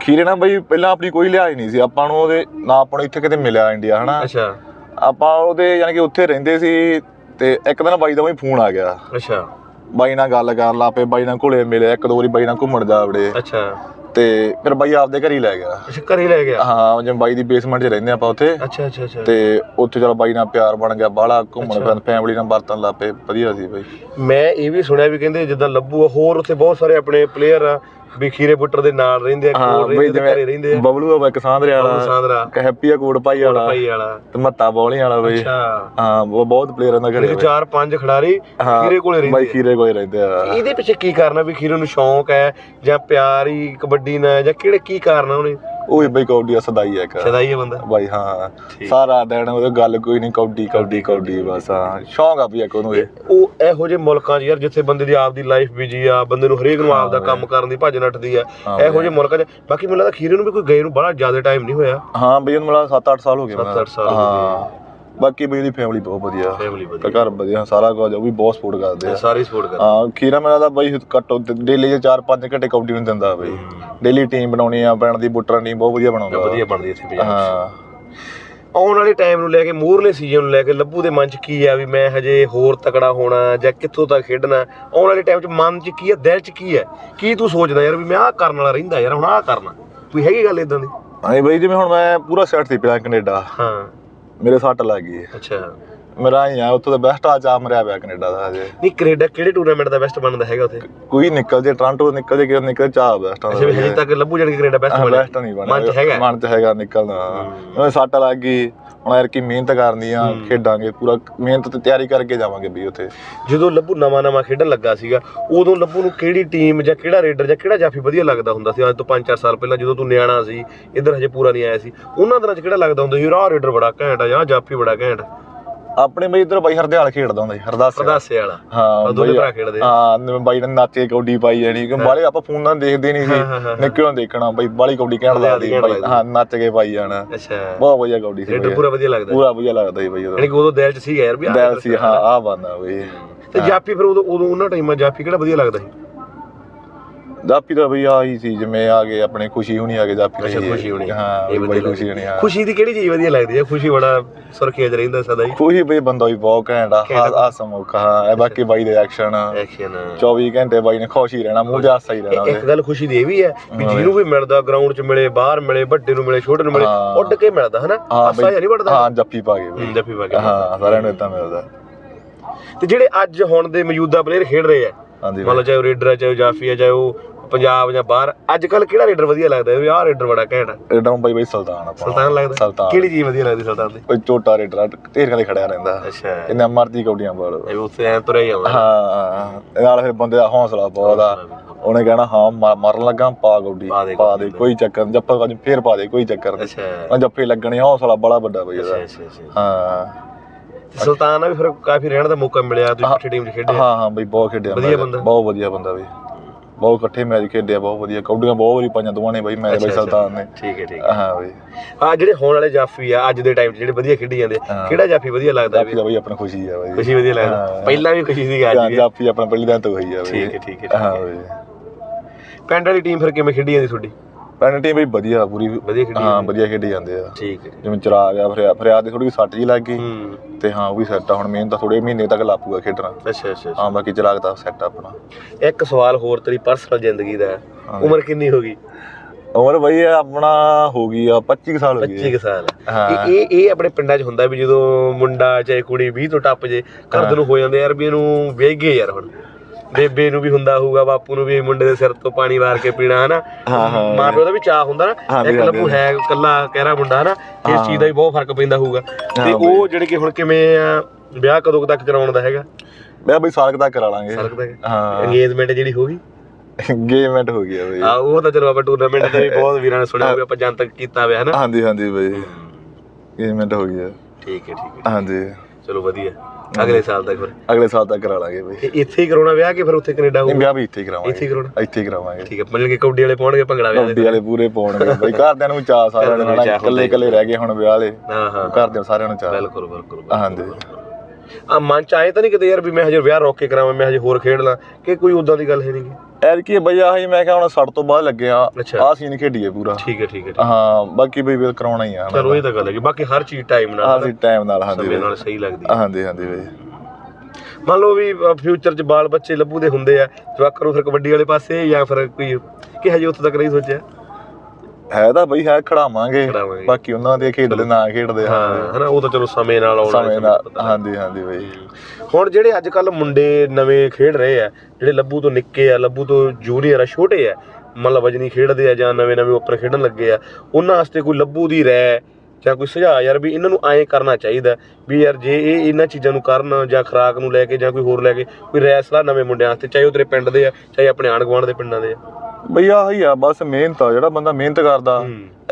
[SPEAKER 2] ਖੀਰੇ ਨਾਲ ਬਈ ਪਹਿਲਾਂ ਆਪਣੀ ਕੋਈ ਲਿਹਾਜ਼ ਨਹੀਂ ਸੀ। ਆਪਾਂ ਨੂੰ ਉਹਦੇ ਨਾ ਆਪਾਂ ਨੂੰ ਇੱਥੇ ਕਿਤੇ ਮਿਲਿਆ ਇੰਡੀਆ ਹਨਾ?
[SPEAKER 1] ਅੱਛਾ।
[SPEAKER 2] ਆਪਾਂ ਉਹਦੇ ਯਾਨੀ ਕਿ ਉੱਥੇ ਰਹਿੰਦੇ ਸੀ ਤੇ ਇੱਕ ਦਿਨ ਬਾਈ ਦਾ ਵੀ ਫੋਨ ਆ ਗਿਆ।
[SPEAKER 1] ਅੱਛਾ।
[SPEAKER 2] ਬਾਈ ਨਾਲ ਗੱਲ ਕਰਨ ਲੱਗ ਪਏ ਬਾਈ ਨਾਲ ਘੁਲੇ ਮਿਲੇ ਇੱਕ ਦੋ ਵਾਰੀ ਬਾਈ ਨਾਲ ਘੁੰਮਣ ਜਾ ਵੜੇ।
[SPEAKER 1] ਅੱਛਾ।
[SPEAKER 2] ਤੇ ਫਿਰ ਬਾਈ ਆਪਦੇ ਘਰ ਹੀ ਲੈ ਗਿਆ।
[SPEAKER 1] ਅੱਛਾ ਘਰੇ ਲੈ ਗਿਆ?
[SPEAKER 2] ਹਾਂ ਜਿਵੇਂ ਬਾਈ ਦੀ ਬੇਸਮੈਂਟ 'ਚ ਰਹਿੰਦੇ ਆਪਾਂ ਉੱਥੇ।
[SPEAKER 1] ਅੱਛਾ ਅੱਛਾ ਅੱਛਾ।
[SPEAKER 2] ਤੇ ਉੱਥੇ ਚਲ ਬਾਈ ਨਾਲ ਪਿਆਰ ਬਣ ਗਿਆ ਬਾਹਲਾ ਘੁੰਮਣ ਫਿਰਨ ਫੈਮਿਲੀ ਨਾਲ ਵਰਤਣ ਲੱਗ ਪਏ ਵਧੀਆ ਸੀ ਬਾਈ।
[SPEAKER 1] ਮੈਂ ਇਹ ਵੀ ਸੁਣਿਆ ਵੀ ਕਹਿੰਦੇ ਜਿੱਦਾਂ ਲੱਭੂ ਆ, ਹੋਰ ਉੱਥੇ ਬਹੁਤ ਸਾਰੇ ਆਪਣੇ ਪਲੇਅਰ ਆ ਵੀ ਖੀਰੇ ਬੁੱਟਰ ਦੇ ਨਾਲ ਰਹਿੰਦੇ ਆ ਕੋਲ
[SPEAKER 2] ਬਈ
[SPEAKER 1] ਰਹਿੰਦੇ ਆ, ਘਰੇ ਰਹਿੰਦੇ ਆ।
[SPEAKER 2] ਬਬਲੂ ਆ ਇੱਕ ਸਾਂਦਰੇ ਵਾਲਾ
[SPEAKER 1] ਸਾਂਦਰਾ
[SPEAKER 2] ਇੱਕ ਹੈਪੀ ਆ ਕੋਟ ਭਾਈ ਵਾਲਾ
[SPEAKER 1] ਭਾਈ ਵਾਲਾ।
[SPEAKER 2] ਤੇ ਮੱਤਾ ਬੌਲੀ ਵਾਲਾ ਬਈ।
[SPEAKER 1] ਅੱਛਾ।
[SPEAKER 2] ਹਾਂ ਉਹ ਬਹੁਤ ਪਲੇਅਰਾਂ ਦਾ ਘਰੇ
[SPEAKER 1] ਚਾਰ ਪੰਜ ਖਿਡਾਰੀ ਖੀਰੇ ਕੋਲੇ
[SPEAKER 2] ਬਾਈ
[SPEAKER 1] ਰਹਿੰਦੇ ਆ।
[SPEAKER 2] ਖੀਰੇ ਕੋਲੇ ਰਹਿੰਦੇ ਆ।
[SPEAKER 1] ਇਹਦੇ ਪਿੱਛੇ ਕੀ ਕਾਰਨ ਆ ਵੀ ਖੀਰੇ ਨੂੰ ਸ਼ੌਂਕ ਹੈ ਜਾਂ ਪਿਆਰ ਹੀ ਕਬੱਡੀ ਨਾਲ ਜਾਂ ਕਿਹੜੇ ਕੀ ਕਾਰਨ ਆ ਉਹਨੇ?
[SPEAKER 2] ਉਹ ਬਈ ਕੌਡੀ ਆ ਸਦਾਈ ਆ ਇੱਕ।
[SPEAKER 1] ਸਦਾਈ ਹੈ ਬੰਦਾ?
[SPEAKER 2] ਬਾਈ ਹਾਂ ਸਾਰਾ ਦਿਨ ਉਹਦੇ ਗੱਲ ਕੋਈ ਨਹੀਂ ਕੌਡੀ ਕੌਡੀ ਕੌਡੀ ਬਸ ਹਾਂ। ਸ਼ੌਂਕ ਆ ਵੀ ਇੱਕ ਉਹਨੂੰ ਇਹ।
[SPEAKER 1] ਉਹ ਇਹੋ ਜਿਹੇ ਮੁਲਕਾਂ 'ਚ ਯਾਰ ਜਿੱਥੇ ਬੰਦੇ ਦੀ ਆਪਦੀ ਲਾਈਫ ਬਿਜ਼ੀ ਆ ਬੰਦੇ ਨੂੰ ਹਰੇਕ ਨੂੰ ਆਪਦਾ ਕੰਮ ਕਰਨ ਦੀ ਭੱਜ ਨੱਠਦੀ ਆ।
[SPEAKER 2] ਹਾਂ
[SPEAKER 1] ਇਹੋ ਜਿਹੇ ਮੁਲਕਾਂ 'ਚ ਬਾਕੀ ਮੈਨੂੰ ਲੱਗਦਾ ਖੀਰੇ ਨੂੰ ਵੀ ਕੋਈ ਗਏ ਨੂੰ ਬੜਾ ਜ਼ਿਆਦਾ ਟਾਈਮ ਨਹੀਂ ਹੋਇਆ।
[SPEAKER 2] ਹਾਂ ਬਈ ਉਹਨੂੰ ਮਿਲਾ 7-8 ਸਾਲ ਹੋ ਗਏ
[SPEAKER 1] ਸੱਤ
[SPEAKER 2] ਮੈਨੂੰ।
[SPEAKER 1] ਅੱਠ ਸਾਲ ਹੋ
[SPEAKER 2] ਹਾਂ। ਬਾਕੀ ਬਈ ਉਹਦੀ ਫੈਮਿਲੀ ਬਹੁਤ ਵਧੀਆ।
[SPEAKER 1] ਵਧੀਆ।
[SPEAKER 2] ਘਰ ਵਧੀਆ ਸਾਰਾ ਕੁਝ ਉਹ ਵੀ ਬਹੁਤ ਸਪੋਰਟ ਕਰਦੇ ਆ।
[SPEAKER 1] ਸਾਰੀ ਸਪੋਰਟ ਕਰ
[SPEAKER 2] ਹਾਂ ਖੀਰਾ ਮੇਰਾ ਦਾ ਬਈ ਘੱਟੋ ਡੇਲੀ ਦੇ 4-5 ਘੰਟੇ ਕੌਡੀ ਨੂੰ ਦਿੰਦਾ ਬਈ। ਡੇਲੀ ਟੀਮ ਬਣਾਉਣੀ ਆ ਪਿੰਡ ਦੀ ਬੁੱਟਰਾਂ ਟੀਮ ਬਹੁਤ ਵਧੀਆ ਬਣਾਉਂਦਾ।
[SPEAKER 1] ਵਧੀਆ ਬਣਦੀ ਇੱਥੇ ਪੰਜਾਬ
[SPEAKER 2] ਹਾਂ।
[SPEAKER 1] ਆਉਣ ਵਾਲੇ ਟਾਈਮ ਨੂੰ ਲੈ ਕੇ ਮੂਰਲੇ ਸੀਜ਼ਨ ਨੂੰ ਲੈ ਕੇ ਲੱਭੂ ਦੇ ਮਨ 'ਚ ਕੀ ਆ ਵੀ ਮੈਂ ਹਜੇ ਹੋਰ ਤਕੜਾ ਹੋਣਾ ਜਾਂ ਕਿੱਥੋਂ ਤੱਕ ਖੇਡਣਾ? ਆਉਣ ਵਾਲੇ ਟਾਈਮ 'ਚ ਮਨ 'ਚ ਕੀ ਆ ਦਿਲ 'ਚ ਕੀ ਹੈ ਕੀ ਤੂੰ ਸੋਚਦਾ ਯਾਰ ਵੀ ਮੈਂ ਆਹ ਕਰਨ ਵਾਲਾ ਰਹਿੰਦਾ ਯਾਰ ਹੁਣ ਆਹ ਕਰਨਾ। ਕੋਈ ਹੈਗੀ ਗੱਲ ਇਦਾਂ ਦੀ?
[SPEAKER 2] ਹਾਂ ਬਈ ਜਿਵੇਂ ਹੁਣ ਮੈਂ ਪੂਰਾ ਸੈੱਟ ਸੀ ਪਿਆ ਕੈਨੇਡਾ।
[SPEAKER 1] ਹਾਂ।
[SPEAKER 2] ਮੇਰੇ ਸੱਟ ਲੱਗ ਗਈ
[SPEAKER 1] ਅੱਛਾ।
[SPEAKER 2] ਮੇਰਾ ਹੀ ਆ ਉੱਥੋਂ ਦਾ ਬੈਸਟ ਆ ਚਾ ਮਰਿਆ ਪਿਆ ਕੈਨੇਡਾ ਦਾ ਹਜੇ।
[SPEAKER 1] ਨਹੀਂ ਕੈਨੇਡਾ ਕਿਹੜੇ ਟੂਰਨਾਮੈਂਟ ਦਾ ਬੈਸਟ ਬਣਦਾ ਹੈਗਾ ਉੱਥੇ?
[SPEAKER 2] ਕੋਈ ਨਿਕਲ ਜੇ ਟ੍ਰਾਂਟੋ ਨਿਕਲ ਜੇ ਕਿ ਨਿਕਲ ਚਾ ਬੈਸਟ ਆ
[SPEAKER 1] ਅੱਛਾ ਵੀ ਹਜੇ ਤੱਕ ਲੱਭੂ ਜਾਣ ਕੇ ਕੈਨੇਡਾ ਬੈਸਟ ਬਣਿਆ
[SPEAKER 2] ਬੈਸਟ ਨਹੀਂ ਬਣਿਆ
[SPEAKER 1] ਮਨ 'ਚ ਹੈਗਾ?
[SPEAKER 2] ਮਨ ਚ ਹੈਗਾ ਨਿਕਲਣਾ। ਉਹ ਸੱਟ ਲੱਗ ਗਈ। ਹੁਣ ਯਾਰ ਕੀ ਮਿਹਨਤ ਕਰਨੀ ਆ ਖੇਡਾਂਗੇ ਪੂਰਾ ਮਿਹਨਤ ਤੇ ਤਿਆਰੀ ਕਰਕੇ ਜਾਵਾਂਗੇ ਵੀ ਉੱਥੇ।
[SPEAKER 1] ਜਦੋਂ ਲੱਭੂ ਨਵਾਂ ਨਵਾਂ ਖੇਡਣ ਲੱਗਾ ਸੀਗਾ ਉਦੋਂ ਲੱਭੂ ਨੂੰ ਕਿਹੜੀ ਟੀਮ ਜਾਂ ਕਿਹੜਾ ਰੇਡਰ ਜਾਂ ਕਿਹੜਾ ਜਾਫੀ ਵਧੀਆ ਲੱਗਦਾ ਹੁੰਦਾ ਸੀ? ਅੱਜ ਤੋਂ 5-4 ਸਾਲ ਪਹਿਲਾਂ ਜਦੋਂ ਤੂੰ ਨਿਆਣਾ ਸੀ ਇੱਧਰ ਹਜੇ ਪੂਰਾ ਨਹੀਂ ਆਇਆ ਸੀ। ਉਹਨਾਂ ਦਿਨਾਂ 'ਚ ਕਿਹੜਾ ਲੱਗਦਾ ਹੁੰਦਾ ਸੀ? ਯਾਰ ਆਹ ਰੇਡਰ ਬੜਾ ਘੈਂਟ ਆ ਜਾਂ ਜਾਫੀ ਬੜਾ ਘੈਂਟ? ਆ।
[SPEAKER 2] ਆਪਣੇ ਬਈ ਇਧਰ ਬਾਈ ਹਰਦਿਆਲ ਖੇਡਦਾ ਹੁੰਦਾ ਸੀ ਹਰਦਾਸ
[SPEAKER 1] ਪਰਦਾਸੇ ਵਾਲਾ।
[SPEAKER 2] ਹਾਂ ਬਈ-
[SPEAKER 1] ਭਰਾ ਖੇਡਦੇ।
[SPEAKER 2] ਹਾਂ ਜਿਵੇਂ ਬਾਈ ਨੇ ਨਾਚੇ ਕੌਡੀ ਪਾਈ ਜਾਣੀ ਕਿ ਬਾਲੇ ਆਪਾਂ ਫੋਨਾਂ ਦੇਖਦੇ ਨਹੀਂ। ਸੀ। ਨਿੱਕਿਓਂ ਦੇਖਣਾ ਬਾਈ ਬਾਲੀ ਕੌਡੀ ਕਹਿਣ ਲੱਗਦੀ ਬਾਈ ਹਾਂ ਨੱਚ ਕੇ ਪਾਈ ਜਾਣਾ।
[SPEAKER 1] ਅੱਛਾ।
[SPEAKER 2] ਬਹੁਤ ਵਧੀਆ ਕੌਡੀ ਸੀ ਬਾਈ।
[SPEAKER 1] ਪੂਰਾ ਵਧੀਆ ਲੱਗਦਾ।
[SPEAKER 2] ਪੂਰਾ ਵਧੀਆ ਲੱਗਦਾ ਸੀ ਬਾਈ
[SPEAKER 1] ਯਾਨੀ
[SPEAKER 2] ਉਦੋਂ
[SPEAKER 1] ਕਿ ਉਦੋਂ ਦਿਲ 'ਚ ਸੀਗਾ ਯਾਰ ਵੀ
[SPEAKER 2] ਦਿਲ ਸੀ ਹਾਂ ਆ ਬੰਦਾ ਬਈ।
[SPEAKER 1] ਤੇ ਜਾਫੀ ਫਿਰ ਉਦੋਂ ਉਦੋਂ ਉਹਨਾਂ ਟਾਈਮਾਂ ਜਾਫੀ ਕਿਹੜਾ ਵਧੀਆ ਲੱਗਦਾ ਸੀ?
[SPEAKER 2] ਜਾਪੀ ਤਾਂ ਬਈ ਆ ਹੀ ਸੀ ਜਿਵੇਂ ਆ ਗਏ ਆਪਣੇ ਖੁਸ਼ੀ ਹੁਣੀ ਆ ਗਏ ਜਾਪੀ
[SPEAKER 1] ਅੱਛਾ
[SPEAKER 2] ਦੇ
[SPEAKER 1] ਖੁਸ਼ੀ ਹੋਣੀ।
[SPEAKER 2] ਹਾਂ
[SPEAKER 1] ਇਹ ਵਧੀਆ
[SPEAKER 2] ਖੁਸ਼ੀ ਹੁਣੀ ਹਾਂ
[SPEAKER 1] ਖੁਸ਼ੀ ਦੀ ਕਿਹੜੀ ਚੀਜ਼ ਵਧੀਆ ਲੱਗਦੀ ਹੈ ਖੁਸ਼ੀ ਬੜਾ ਸੁਰਖੀਆਂ 'ਚ ਰਹਿੰਦਾ ਸਦਾ ਹੀ।
[SPEAKER 2] ਖੁਸ਼ੀ ਬਈ ਬੰਦਾ ਵੀ ਬਹੁਤ ਘੈਂਟ ਆ
[SPEAKER 1] ਘੈਂਟ।
[SPEAKER 2] ਆ ਸਮੋਕਾ ਹਾਂ ਇਹ ਬਾਕੀ ਬਾਈ ਦੇ ਐਕਸ਼ਨ
[SPEAKER 1] ਐਕਸ਼ਨ
[SPEAKER 2] 24 ਘੰਟੇ ਬਾਈ ਨੇ ਖੁਸ਼ ਰਹਿਣਾ ਮੂੰਹ ਤੇ ਹਾਸਾ ਹੀ ਰਹਿਣਾ
[SPEAKER 1] ਇੱਕ ਗੱਲ ਖੁਸ਼ੀ ਦੀ ਇਹ ਵੀ ਹੈ ਵੀ ਜਿਹਨੂੰ ਵੀ ਮਿਲਦਾ ਗਰਾਊਂਡ 'ਚ ਮਿਲੇ ਬਾਹਰ ਮਿਲੇ ਵੱਡੇ ਨੂੰ ਮਿਲੇ ਛੋਟੇ ਨੂੰ ਮਿਲੇ। ਉੱਡ ਕੇ ਮਿਲਦਾ ਹਨਾ?
[SPEAKER 2] ਹਾਂ
[SPEAKER 1] ਹਾਸਾ ਨਹੀਂ ਵੱਢਦਾ।
[SPEAKER 2] ਹਾਂ ਜੱਫੀ ਪਾ
[SPEAKER 1] ਹੂੰ, ਜੱਫੀ ਪਾ ਕੇ
[SPEAKER 2] ਹਾਂ ਸਾਰਿਆਂ ਨੂੰ ਇਦਾਂ ਮਿਲਦਾ।
[SPEAKER 1] ਤੇ ਜਿਹੜੇ ਅੱਜ ਹੁਣ ਦੇ ਮੌਜੂਦਾ ਪਲੇਅਰ ਖੇਡ ਰਹੇ ਆ ਮੰਨ ਲਓ ਚਾਹੇ ਉਹ ਰੇਡਰ ਹੈ ਚਾਹੇ ਉਹ ਜਾਫੀ ਹੈ ਚਾਹੇ ਉਹ ਪੰਜਾਬ ਜਾਂ ਬਾਹਰ ਅੱਜ ਕੱਲ ਕਿਹੜਾ ਰੇਡਰ ਵਧੀਆ ਲੱਗਦਾ? ਵੀ ਆਹ ਰੇਡਰ ਬੜਾ ਘੈਂਟ ਆ।
[SPEAKER 2] ਰੇਡਾਂ ਬਾਈ ਬਾਈ ਸੁਲਤਾਨ ਆਪਾਂ।
[SPEAKER 1] ਸੁਲਤਾਨ ਲੱਗਦਾ?
[SPEAKER 2] ਸੁਲਤਾਨ।
[SPEAKER 1] ਕਿਹੜੀ ਚੀਜ਼ ਵਧੀਆ ਲੱਗਦੀ ਸੁਲਤਾਨ ਦੀ?
[SPEAKER 2] ਕੋਈ ਛੋਟਾ ਰੇਡਰ ਢੇਰੀਆਂ ਤੇ ਖੜਿਆ ਰਹਿੰਦਾ।
[SPEAKER 1] ਅੱਛਾ।
[SPEAKER 2] ਇੰਨਾ ਮਰਜ਼ੀ ਕੌਡੀਆਂ ਬਾਲ
[SPEAKER 1] ਇਹ ਉੱਥੇ ਐ ਤੁਰਿਆ ਹੀ ਆਉਂਦਾ।
[SPEAKER 2] ਹਾਂ ਨਾਲ ਫਿਰ ਬੰਦੇ ਦਾ ਹੌਸਲਾ ਬਹੁਤ ਆ। ਉਹਨੇ ਕਹਿਣਾ ਹਾਂ ਮਰਨ ਲੱਗਾ ਪਾ ਗੌਡੀ
[SPEAKER 1] ਪਾ ਦੇ
[SPEAKER 2] ਦੇ ਕੋਈ ਚੱਕਰ ਨੀ। ਜੱਫਾ ਅੱਜ ਫੇਰ ਪਾ ਦੇ ਕੋਈ ਚੱਕਰ ਨਹੀਂ
[SPEAKER 1] ਅੱਛਾ।
[SPEAKER 2] ਉਹ ਜੱਫੇ ਲੱਗਣੇ ਹੌਸਲਾ ਬੜਾ ਵੱਡਾ ਬਈ
[SPEAKER 1] ਅੱਛਾ
[SPEAKER 2] ਹਾਂ।
[SPEAKER 1] ਸੁਲਤਾਨ ਵੀ ਫਿਰ ਕਾਫੀ ਰਹਿਣ ਦਾ ਮੌਕਾ ਮਿਲਿਆ ਤੁਸੀਂ ਇਕੱਠੀ ਟੀਮ 'ਚ ਖੇਡੇ।
[SPEAKER 2] ਹਾਂ ਹਾਂ ਬਈ ਬਹੁਤ ਖੇਡਿਆ।
[SPEAKER 1] ਵਧੀਆ। ਬੰਦਾ।
[SPEAKER 2] ਬਹੁਤ ਵਧੀਆ ਬੰਦਾ ਬਈ। ਬਹੁਤ ਇਕੱਠੇ ਮੈਚ ਖੇਡਿਆ ਬਹੁਤ ਵਧੀਆ। ਕੌਡੀਆਂ ਬਹੁਤ ਵਾਰੀ ਪਾਈਆਂ ਦੋਵਾਂ ਨੇ ਬਈ ਮੈਂ ਬਈ ਸੁਲਤਾਨ ਨੇ।
[SPEAKER 1] ਠੀਕ ਹੈ ਠੀਕ ਹੈ।
[SPEAKER 2] ਹਾਂ ਬਈ।
[SPEAKER 1] ਆ ਜਿਹੜੇ ਹੋਣ ਵਾਲੇ ਜਾਫੀ ਆ ਅੱਜ ਦੇ ਟਾਈਮ 'ਚ ਜਿਹੜੇ ਵਧੀਆ ਖੇਡੀ ਜਾਂਦੇ। ਕਿਹੜਾ ਜਾਫੀ ਵਧੀਆ ਲੱਗਦਾ
[SPEAKER 2] ਦਾ ਬਈ ਆਪਣਾ ਖੁਸ਼ੀ ਆ ਬਈ।
[SPEAKER 1] ਖੁਸ਼ੀ ਵਧੀਆ ਲੱਗਦਾ। ਪਹਿਲਾਂ ਵੀ ਖੁਸ਼ੀ ਸੀ ਅੱਜ ਵੀ।
[SPEAKER 2] ਜਾਫੀ ਆਪਣਾ ਪਹਿਲੀ ਦਿਨ ਤੋਂ ਹੋਈ ਆ ਬਈ।
[SPEAKER 1] ਠੀਕ ਹੈ ਠੀਕ ਹੈ
[SPEAKER 2] ਹਾਂ ਬਈ।
[SPEAKER 1] ਪਿੰਡ ਵਾਲੀ ਟੀਮ ਫਿਰ ਕਿਵੇਂ ਖੇਡੀ ਜਾਂਦੀ ਤੁਹਾਡੀ?
[SPEAKER 2] ਟੀਮ ਬਈ ਵਧੀਆ ਪੂਰੀ
[SPEAKER 1] ਵਧੀਆ ਖੇਡੀ
[SPEAKER 2] ਹਾਂ? ਵਧੀਆ ਖੇਡੀ ਜਾਂਦੇ ਆ।
[SPEAKER 1] ਠੀਕ ਹੈ।
[SPEAKER 2] ਜਿਵੇਂ ਚਰਾ ਗਿਆ ਫਰਿਆ ਫਰਿਆਦ ਦੀ ਥੋੜੀ ਸੱਟ ਜੀ ਲੱਗ ਗਈ ਤੇ ਹਾਂ ਉਹ ਵੀ ਸੈੱਟ ਆ ਹੁਣ ਮਿਹਨਤ ਥੋੜੇ ਮਹੀਨੇ ਤੱਕ ਲਾਪੂਗਾ ਖੇਡਣਾ।
[SPEAKER 1] ਅੱਛਾ ਅੱਛਾ।
[SPEAKER 2] ਹਾਂ ਬਾਕੀ ਚਰਾਗ ਦਾ ਸੈੱਟ ਆਪਣਾ।
[SPEAKER 1] ਇੱਕ ਸਵਾਲ ਹੋਰ ਤੇਰੀ ਪਰਸਨਲ ਜ਼ਿੰਦਗੀ ਦਾ। ਉਮਰ ਕਿੰਨੀ ਹੋ ਗਈ?
[SPEAKER 2] ਉਮਰ ਬਈ ਆਪਣਾ ਹੋ ਗਈ ਆ 25 ਕੁ ਸਾਲ ਹੋ
[SPEAKER 1] 25
[SPEAKER 2] ਗਈ
[SPEAKER 1] ਕੁ ਸਾਲ।
[SPEAKER 2] ਹਾਂ।
[SPEAKER 1] ਇਹ ਇਹ ਆਪਣੇ ਪਿੰਡਾਂ 'ਚ ਹੁੰਦਾ ਵੀ ਜਦੋਂ ਮੁੰਡਾ ਚਾਹੇ ਕੁੜੀ 20 ਤੋਂ ਟੱਪ ਜੇ ਘਰਦੇ ਨੂੰ ਹੋ ਜਾਂਦੇ ਯਾਰ ਵੀ ਇਹਨੂੰ ਵੇਚ ਗਏ ਯਾਰ ਹੁਣ। ਬੇਬੇ ਨੂੰ ਵੀ ਹੁੰਦਾ ਹੋਊਗਾ ਬਾਪੂ ਨੂੰ ਵੀ ਇਹ ਮੁੰਡੇ ਦੇ ਸਿਰ ਤੋਂ ਪਾਣੀ ਵਾਰ ਕੇ ਪੀਣਾ ਹਨਾ?
[SPEAKER 2] ਹਾਂ, ਹਾਂ।
[SPEAKER 1] ਮਾਂ ਪਿਓ ਦਾ ਵੀ ਚਾਹ ਹੁੰਦਾ ਨਾ ਇੱਕ ਲੱਭੂ। ਹੈ ਕੱਲਾ ਕਹਿਰਾ ਮੁੰਡਾ ਹਨਾ? ਇਸ। ਚੀਜ਼ ਦਾ ਵੀ ਬਹੁਤ ਫ਼ਰਕ ਪੈਂਦਾ ਹੋਊਗਾ। ਤੇ ਉਹ ਜਿਹੜੇ ਕਿ ਹੁਣ ਕਿਵੇਂ ਆ ਵਿਆਹ ਕਦੋਂ ਤੱਕ ਕਰਾਉਣ ਦਾ ਹੈਗਾ?
[SPEAKER 2] ਮੈਂ ਬਈ ਸਾਲ ਕੁ ਤੱਕ ਕਰਾ ਲਾਂਗੇ।
[SPEAKER 1] ਫ਼ਰਕ ਦਾ
[SPEAKER 2] ਹਾਂ।
[SPEAKER 1] ਇੰਗੇਜਮੈਂਟ ਜਿਹੜੀ ਹੋ ਗਈ?
[SPEAKER 2] ਗੇਮੈਂਟ ਹੋ ਗਿਆ ਬਈ।
[SPEAKER 1] ਆ ਉਹ ਤਾਂ ਚਲੋ ਆਪਾਂ ਟੂਰਨਾਮੈਂਟ ਤੇ ਵੀ ਬਹੁਤ ਵੀਰਾਂ ਨੇ ਸੁਣਿਆ ਹੋਊਗਾ ਆਪਾਂ ਜਨਤਕ ਕੀਤਾ ਹੋਇਆ ਹਨਾ?
[SPEAKER 2] ਹਾਂਜੀ ਹਾਂਜੀ ਬਈ। ਗੇਮੈਂਟ ਹੋ ਗਿਆ
[SPEAKER 1] ਠੀਕ ਹੈ ਠੀਕ ਹੈ।
[SPEAKER 2] ਹਾਂਜੀ।
[SPEAKER 1] ਚਲੋ ਵਧੀਆ। ਅਗਲੇ ਸਾਲ ਤੱਕ ਫਿਰ।
[SPEAKER 2] ਅਗਲੇ ਸਾਲ ਤੱਕ ਕਰਾ ਲਾਂਗੇ ਬਈ।
[SPEAKER 1] ਇੱਥੇ ਹੀ ਕਰਾਉਣਾ ਵਿਆਹ ਕਿ ਫਿਰ ਉੱਥੇ ਕੈਨੇਡਾ
[SPEAKER 2] ਨਹੀਂ
[SPEAKER 1] ਹੋਊਗਾ
[SPEAKER 2] ਵਿਆਹ ਵੀ ਇੱਥੇ ਹੀ ਕਰਾਵਾਂਗੇ।
[SPEAKER 1] ਇੱਥੇ ਹੀ ਕਰਾਉਣਾ?
[SPEAKER 2] ਇੱਥੇ ਹੀ ਕਰਾਵਾਂਗੇ।
[SPEAKER 1] ਠੀਕ ਹੈ ਮਤਲਬ ਕਿ ਕਬੱਡੀ ਵਾਲੇ ਪਾਉਣਗੇ ਭੰਗੜਾ ਵਿਆਹ
[SPEAKER 2] ਕਬੱਡੀ
[SPEAKER 1] ਦੇ
[SPEAKER 2] ਵਾਲੇ ਪੂਰੇ ਪਾਉਣਗੇ। *laughs* ਬਈ ਘਰਦਿਆਂ ਨੂੰ ਚਾਹ ਸਾਰਿਆਂ
[SPEAKER 1] ਨੂੰ
[SPEAKER 2] ਨੂੰ
[SPEAKER 1] ਚਾਅ ਹੁੰਦਾ
[SPEAKER 2] ਇਕੱਲੇ ਇਕੱਲੇ ਰਹਿ ਗਏ ਹੁਣ ਵਿਆਹ ਵਾਲੇ।
[SPEAKER 1] ਹਾਂ ਹਾਂ।
[SPEAKER 2] ਘਰਦਿਆਂ ਸਾਰਿਆਂ ਨੂੰ ਚਾਹ
[SPEAKER 1] ਬਿਲਕੁਲ ਬਿਲਕੁਲ
[SPEAKER 2] ਹਾਂਜੀ।
[SPEAKER 1] ਆ ਮਨ ਚ ਆਏ ਤਾਂ ਨਹੀਂ ਕਿਤੇ ਯਾਰ ਵੀ ਮੈਂ ਹਜੇ ਵਿਆਹ ਰੋਕ ਕੇ ਕਰਾਵਾਂ ਮੈਂ ਹਜੇ ਹੋਰ ਖੇਡ ਲਾਂ ਕਿ ਕੋਈ ਉਦਾਂ ਦੀ ਗੱਲ ਹੈ ਨਹੀਂ
[SPEAKER 2] ਐਰ ਕੀ ਬਈ ਆਹੀ ਮੈਂ ਕਿਹਾ ਹੁਣ ਸੜ ਤੋਂ ਬਾਅਦ ਲੱਗਿਆ।
[SPEAKER 1] ਅੱਛਾ।
[SPEAKER 2] ਆਹ ਸੀਨ ਖੇਡੀਏ ਪੂਰਾ।
[SPEAKER 1] ਠੀਕ ਹੈ ਠੀਕ ਹੈ ਠੀਕ
[SPEAKER 2] ਹਾਂ। ਬਾਕੀ ਬਈ ਵੀ ਕਰਾਉਣਾ ਹੀ ਆ
[SPEAKER 1] ਹੈ। ਚਲੋ ਇਹ ਤਾਂ ਗੱਲ ਹੈ ਕਿ ਬਾਕੀ ਹਰ ਚੀਜ਼ ਟਾਈਮ ਨਾਲ
[SPEAKER 2] ਆਹ ਸੀ ਟਾਈਮ ਨਾਲ ਹਾਂਜੀ
[SPEAKER 1] ਸਮੇਂ
[SPEAKER 2] ਬਈ।
[SPEAKER 1] ਨਾਲ ਸਹੀ ਲੱਗਦੀ ਹੈ।
[SPEAKER 2] ਹਾਂਜੀ ਹਾਂਜੀ ਬਈ।
[SPEAKER 1] ਮੰਨ ਲਓ ਵੀ ਫਿਊਚਰ ਚ ਬਾਲ ਬੱਚੇ ਲੱਭੂ ਦੇ ਹੁੰਦੇ ਆ ਜਵਾਕਾਂ ਨੂੰ ਫਿਰ ਕਬੱਡੀ ਵਾਲੇ ਪਾਸੇ ਜਾਂ ਫਿਰ ਕੋਈ ਕਿ ਹਜੇ ਉੱਥੇ ਤੱਕ ਨਹੀਂ ਸੋਚਿਆ?
[SPEAKER 2] ਹੈ ਤਾਂ ਬਈ ਹੈ ਖੜਾਵਾਂਗੇ।
[SPEAKER 1] ਖਿਡਾਵਾਂਗੇ।
[SPEAKER 2] ਬਾਕੀ ਉਹਨਾਂ ਦੇ ਖੇਡਦੇ ਨਾ ਖੇਡਦੇ
[SPEAKER 1] ਹਾਂ ਹਨਾ ਉਹ ਤਾਂ ਚਲੋ ਸਮੇਂ ਨਾਲ ਆਉਣਾ
[SPEAKER 2] ਸਮੇਂ ਦਾ ਹਾਂਜੀ ਹਾਂਜੀ ਬਈ।
[SPEAKER 1] ਹੁਣ ਜਿਹੜੇ ਅੱਜ ਕੱਲ ਮੁੰਡੇ ਨਵੇਂ ਖੇਡ ਰਹੇ ਆ ਜਿਹੜੇ ਲੱਭੂ ਤੋਂ ਨਿੱਕੇ ਆ ਲੱਭੂ ਤੋਂ ਜੂਨੀਅਰ ਆ ਛੋਟੇ ਆ ਮਤਲਬ ਵਜਨੀ ਖੇਡਦੇ ਆ ਜਾਂ ਨਵੇਂ ਨਵੇਂ ਉੱਪਰ ਖੇਡਣ ਲੱਗੇ ਆ ਉਹਨਾਂ ਵਾਸਤੇ ਕੋਈ ਲੱਭੂ ਦੀ ਰਹਿ ਜਾਂ ਕੋਈ ਸੁਝਾਅ ਯਾਰ ਵੀ ਇਹਨਾਂ ਨੂੰ ਐਂ ਕਰਨਾ ਚਾਹੀਦਾ ਵੀ ਯਾਰ ਜੇ ਇਹ ਇਹਨਾਂ ਚੀਜ਼ਾਂ ਨੂੰ ਕਰਨ ਜਾਂ ਖੁਰਾਕ ਨੂੰ ਲੈ ਕੇ ਜਾਂ ਕੋਈ ਹੋਰ ਲੈ ਕੇ ਕੋਈ ਰਹਿ ਸਲਾਹ ਨਵੇਂ ਮੁੰਡਿਆਂ ਵਾਸਤੇ ਚਾਹੇ ਉਹ ਤੇਰੇ ਪਿੰਡ ਦੇ ਆ ਚਾਹੇ ਆਪਣੇ ਆਂਢ ਗੁਆਂਢ ਦੇ ਪਿੰਡਾਂ ਦੇ ਆ।
[SPEAKER 2] ਬਈ ਆਹੀ ਆ ਬਸ ਮਿਹਨਤ ਆ ਜਿਹੜਾ ਬੰਦਾ ਮਿਹਨਤ ਕਰਦਾ।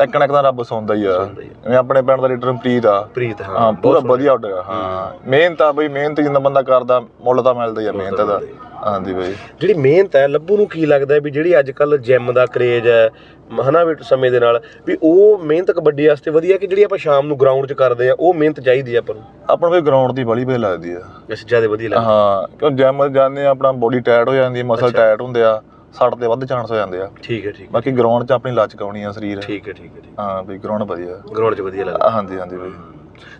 [SPEAKER 2] ਇੱਕ ਨਾ ਇੱਕ ਤਾਂ ਰੱਬ ਸੌਂਦਾ ਹੀ ਆ। ਜਿਵੇਂ ਆਪਣੇ ਪਿੰਡ ਦਾ ਲੀਡਰ ਪ੍ਰੀਤ ਆ।
[SPEAKER 1] ਪ੍ਰੀਤ ਹਾਂ
[SPEAKER 2] ਪੂਰਾ। ਵਧੀਆ ਉੱਡਿਆ ਹਾਂ। ਮਿਹਨਤ ਆ ਬਈ ਮਿਹਨਤ ਜਿੰਨਾ ਬੰਦਾ ਕਰਦਾ ਮੁੱਲ ਤਾਂ ਮਿਲਦਾ ਹੀ ਆ ਮਿਹਨਤ ਦਾ। ਹਾਂਜੀ ਬਈ।
[SPEAKER 1] ਜਿਹੜੀ ਮਿਹਨਤ ਹੈ ਲੱਭੂ ਨੂੰ ਕੀ ਲੱਗਦਾ ਵੀ ਜਿਹੜੀ ਅੱਜ ਕੱਲ ਜਿਮ ਦਾ ਕਰੇਜ ਹੈ ਹਨਾ ਵੀ ਸਮੇਂ ਦੇ ਨਾਲ ਵੀ ਉਹ ਮਿਹਨਤ ਕਬੱਡੀ ਵਾਸਤੇ ਵਧੀਆ ਕਿ ਜਿਹੜੀ ਆਪਾਂ ਸ਼ਾਮ ਨੂੰ ਗਰਾਊਂਡ 'ਚ ਕਰਦੇ ਆ ਉਹ ਮਿਹਨਤ ਚਾਹੀਦੀ ਆ ਆਪਾਂ ਨੂੰ?
[SPEAKER 2] ਆਪਾਂ ਨੂੰ ਗਰਾਊਂਡ ਦੀ ਬੜੀ ਵੇ ਲੱਗਦੀ ਆ।
[SPEAKER 1] ਇਸ ਜ਼ਿਆਦਾ ਵਧੀਆ ਲੱਗਦਾ।
[SPEAKER 2] ਹਾਂ ਕਿਉਂ ਜਿਮ ਜਾਂਦੇ ਆ ਆਪਣਾ ਬੋਡੀ ਟਾਇਟ ਹੋ ਜਾਂਦੀ ਹੈ ਮਸਲ। ਟਾਇਟ ਹੁੰਦੇ ਆ ਸੱਟ ਦੇ ਵੱਧ ਚਾਂਸ ਹੋ ਜਾਂਦੇ ਆ।
[SPEAKER 1] ਠੀਕ ਹੈ ਠੀਕ
[SPEAKER 2] ਬਾਕੀ ਗਰਾਊਂਡ 'ਚ ਆਪਣੀ ਲਚਕਾਉਣੀ ਆ ਸਰੀਰ।
[SPEAKER 1] ਠੀਕ ਹੈ ਠੀਕ ਹੈ
[SPEAKER 2] ਹਾਂ। ਬਈ ਗਰਾਊਂਡ ਵਧੀਆ।
[SPEAKER 1] ਗਰਾਊਂਡ 'ਚ ਵਧੀਆ ਲੱਗਦਾ।
[SPEAKER 2] ਹਾਂਜੀ ਹਾਂਜੀ ਬਈ।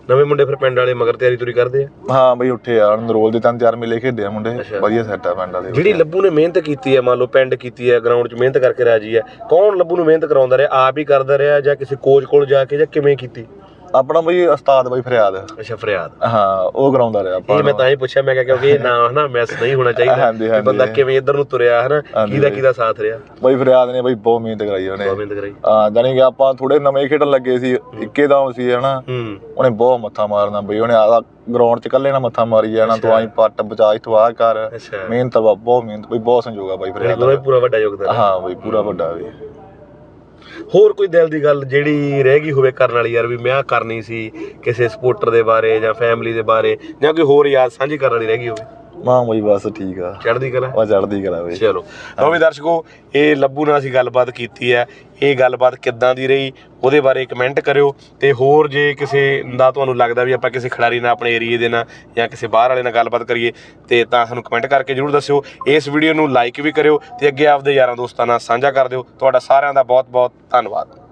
[SPEAKER 1] ਨਵੇਂ ਮੁੰਡੇ ਫਿਰ ਪਿੰਡ ਵਾਲੇ ਮਗਰ ਤਿਆਰੀ ਤੁਰੀ ਕਰਦੇ ਆ?
[SPEAKER 2] ਹਾਂ ਬਈ ਉੱਠੇ ਆ ਨਰੋਲ ਦੇ ਤਿੰਨ ਚਾਰ ਮੇਲੇ ਖੇਡੇ ਆ ਮੁੰਡੇ। ਵਧੀਆ ਸੈੱਟ ਆ ਪਿੰਡ ਵਾਲੇ।
[SPEAKER 1] ਜਿਹੜੀ ਲੱਭੂ ਨੇ ਮਿਹਨਤ ਕੀਤੀ ਹੈ ਮੰਨ ਲਓ ਪਿੰਡ ਕੀਤੀ ਹੈ ਗਰਾਊਂਡ 'ਚ ਮਿਹਨਤ ਕਰਕੇ ਰਾਜੀ ਹੈ ਕੌਣ ਲੱਭੂ ਨੂੰ ਮਿਹਨਤ ਕਰਾਉਂਦਾ ਰਿਹਾ ਆਪ ਹੀ ਕਰਦਾ ਰਿਹਾ ਜਾਂ ਕਿਸੇ ਕੋਚ ਕੋਲ ਜਾ ਕੇ ਜਾਂ ਕਿਵੇਂ ਕੀਤੀ?
[SPEAKER 2] ਆਪਣਾ ਬਈ ਉਸਤਾਦ ਬਈ ਫਰਿਆਦ।
[SPEAKER 1] ਅੱਛਾ ਫਰਿਆਦ।
[SPEAKER 2] ਹਾਂ ਉਹ ਕਰਾਉਂਦਾ ਰਿਹਾ ਆਪਾਂ
[SPEAKER 1] ਇਹ ਮੈਂ
[SPEAKER 2] ਨੂੰ।
[SPEAKER 1] ਤਾਂ ਹੀ ਪੁੱਛਿਆ ਮੈਂ ਕਿਹਾ ਕਿਉਂਕਿ ਇਹ ਨਾ ਹਨਾ ਮੈਸ ਨਹੀਂ ਹੋਣਾ ਚਾਹੀਦਾ ਕਿ। ਬੰਦਾ ਕਿਵੇਂ ਇੱਧਰ ਨੂੰ ਤੁਰਿਆ ਹਨਾ ਕਿਹਦਾ ਕਿਹਦਾ ਸਾਥ ਰਿਹਾ।
[SPEAKER 2] ਬਈ ਫਰਿਆਦ ਨੇ ਬਈ ਬਹੁਤ ਮਿਹਨਤ ਕਰਾਈ ਉਹਨੇ।
[SPEAKER 1] ਬਹੁਤ ਮਿਹਨਤ ਕਰਾਈ।
[SPEAKER 2] ਹਾਂ ਜਾਨੀ ਕਿ ਆਪਾਂ ਥੋੜੇ ਨਵੇਂ ਖੇਡਣ ਲੱਗੇ ਸੀ ਇੱਕੇ ਦਾ ਸੀ ਹਨਾ। ਉਹਨੇ ਬਹੁਤ ਮੱਥਾ ਮਾਰਨਾ ਬਈ ਉਹਨੇ ਆਦਾ ਗਰਾਊਂਡ 'ਚ ਇਕੱਲੇ ਨਾਲ ਮੱਥਾ ਮਾਰੀ ਜਾਣਾ ਤੂੰ ਆਈ ਪੱਟ ਬਚਾ ਇਥੋਂ ਆ ਕਰ। ਮਿਹਨਤ ਬਹੁਤ ਮਿਹਨਤ ਬਈ ਬਹੁਤ ਸੰਜੋਗਾ ਬਾਈ ਫਰਿਆਦ ਦਾ।
[SPEAKER 1] ਪੂਰਾ ਵੱਡਾ ਯੋਗਦਾਨ ਹੈ।
[SPEAKER 2] ਹਾਂ ਬਈ ਪੂਰਾ ਵੱਡਾ ਵੀ।
[SPEAKER 1] ਹੋਰ ਕੋਈ ਦਿਲ ਦੀ ਗੱਲ ਜਿਹੜੀ ਰਹਿ ਗਈ ਹੋਵੇ ਕਰਨ ਵਾਲੀ ਯਾਰ ਵੀ ਮੈਂ ਆਹ ਕਰਨੀ ਸੀ ਕਿਸੇ ਸਪੋਰਟਰ ਦੇ ਬਾਰੇ ਜਾਂ ਫੈਮਿਲੀ ਦੇ ਬਾਰੇ ਜਾਂ ਕੋਈ ਹੋਰ ਯਾਦ ਸਾਂਝੀ ਕਰਨ ਵਾਲੀ ਰਹਿ ਗਈ ਹੋਵੇ?
[SPEAKER 2] ਮਾਂ ਬਈ ਬਸ ਠੀਕ ਆ।
[SPEAKER 1] ਚੜ੍ਹਦੀ ਕਲਾ?
[SPEAKER 2] ਉਹ ਚੜਦੀ ਕਰਾ ਬਈ।
[SPEAKER 1] ਚਲੋ। ਲਓ ਵੀ ਦਰਸ਼ਕੋ ਇਹ ਲੱਭੂ ਨਾਲ ਅਸੀਂ ਗੱਲਬਾਤ ਕੀਤੀ ਹੈ। ਇਹ ਗੱਲਬਾਤ ਕਿੱਦਾਂ ਦੀ ਰਹੀ ਉਹਦੇ ਬਾਰੇ ਕਮੈਂਟ ਕਰਿਓ। ਤੇ ਹੋਰ ਜੇ ਕਿਸੇ ਦਾ ਤੁਹਾਨੂੰ ਲੱਗਦਾ ਵੀ ਆਪਾਂ ਕਿਸੇ ਖਿਡਾਰੀ ਨਾਲ ਆਪਣੇ ਏਰੀਏ ਦੇ ਨਾਲ ਜਾਂ ਕਿਸੇ ਬਾਹਰ ਵਾਲੇ ਨਾਲ ਗੱਲਬਾਤ ਕਰੀਏ ਤੇ ਤਾਂ ਸਾਨੂੰ ਕਮੈਂਟ ਕਰਕੇ ਜਰੂਰ ਦੱਸਿਓ। ਇਸ ਵੀਡੀਓ ਨੂੰ ਲਾਈਕ ਵੀ ਕਰਿਓ ਤੇ ਅੱਗੇ ਆਪਦੇ ਯਾਰਾਂ ਦੋਸਤਾਂ ਨਾਲ ਸਾਂਝਾ ਕਰ ਦਿਓ। ਤੁਹਾਡਾ ਸਾਰਿਆਂ ਦਾ ਬਹੁਤ ਬਹੁਤ ਧੰਨਵਾਦ।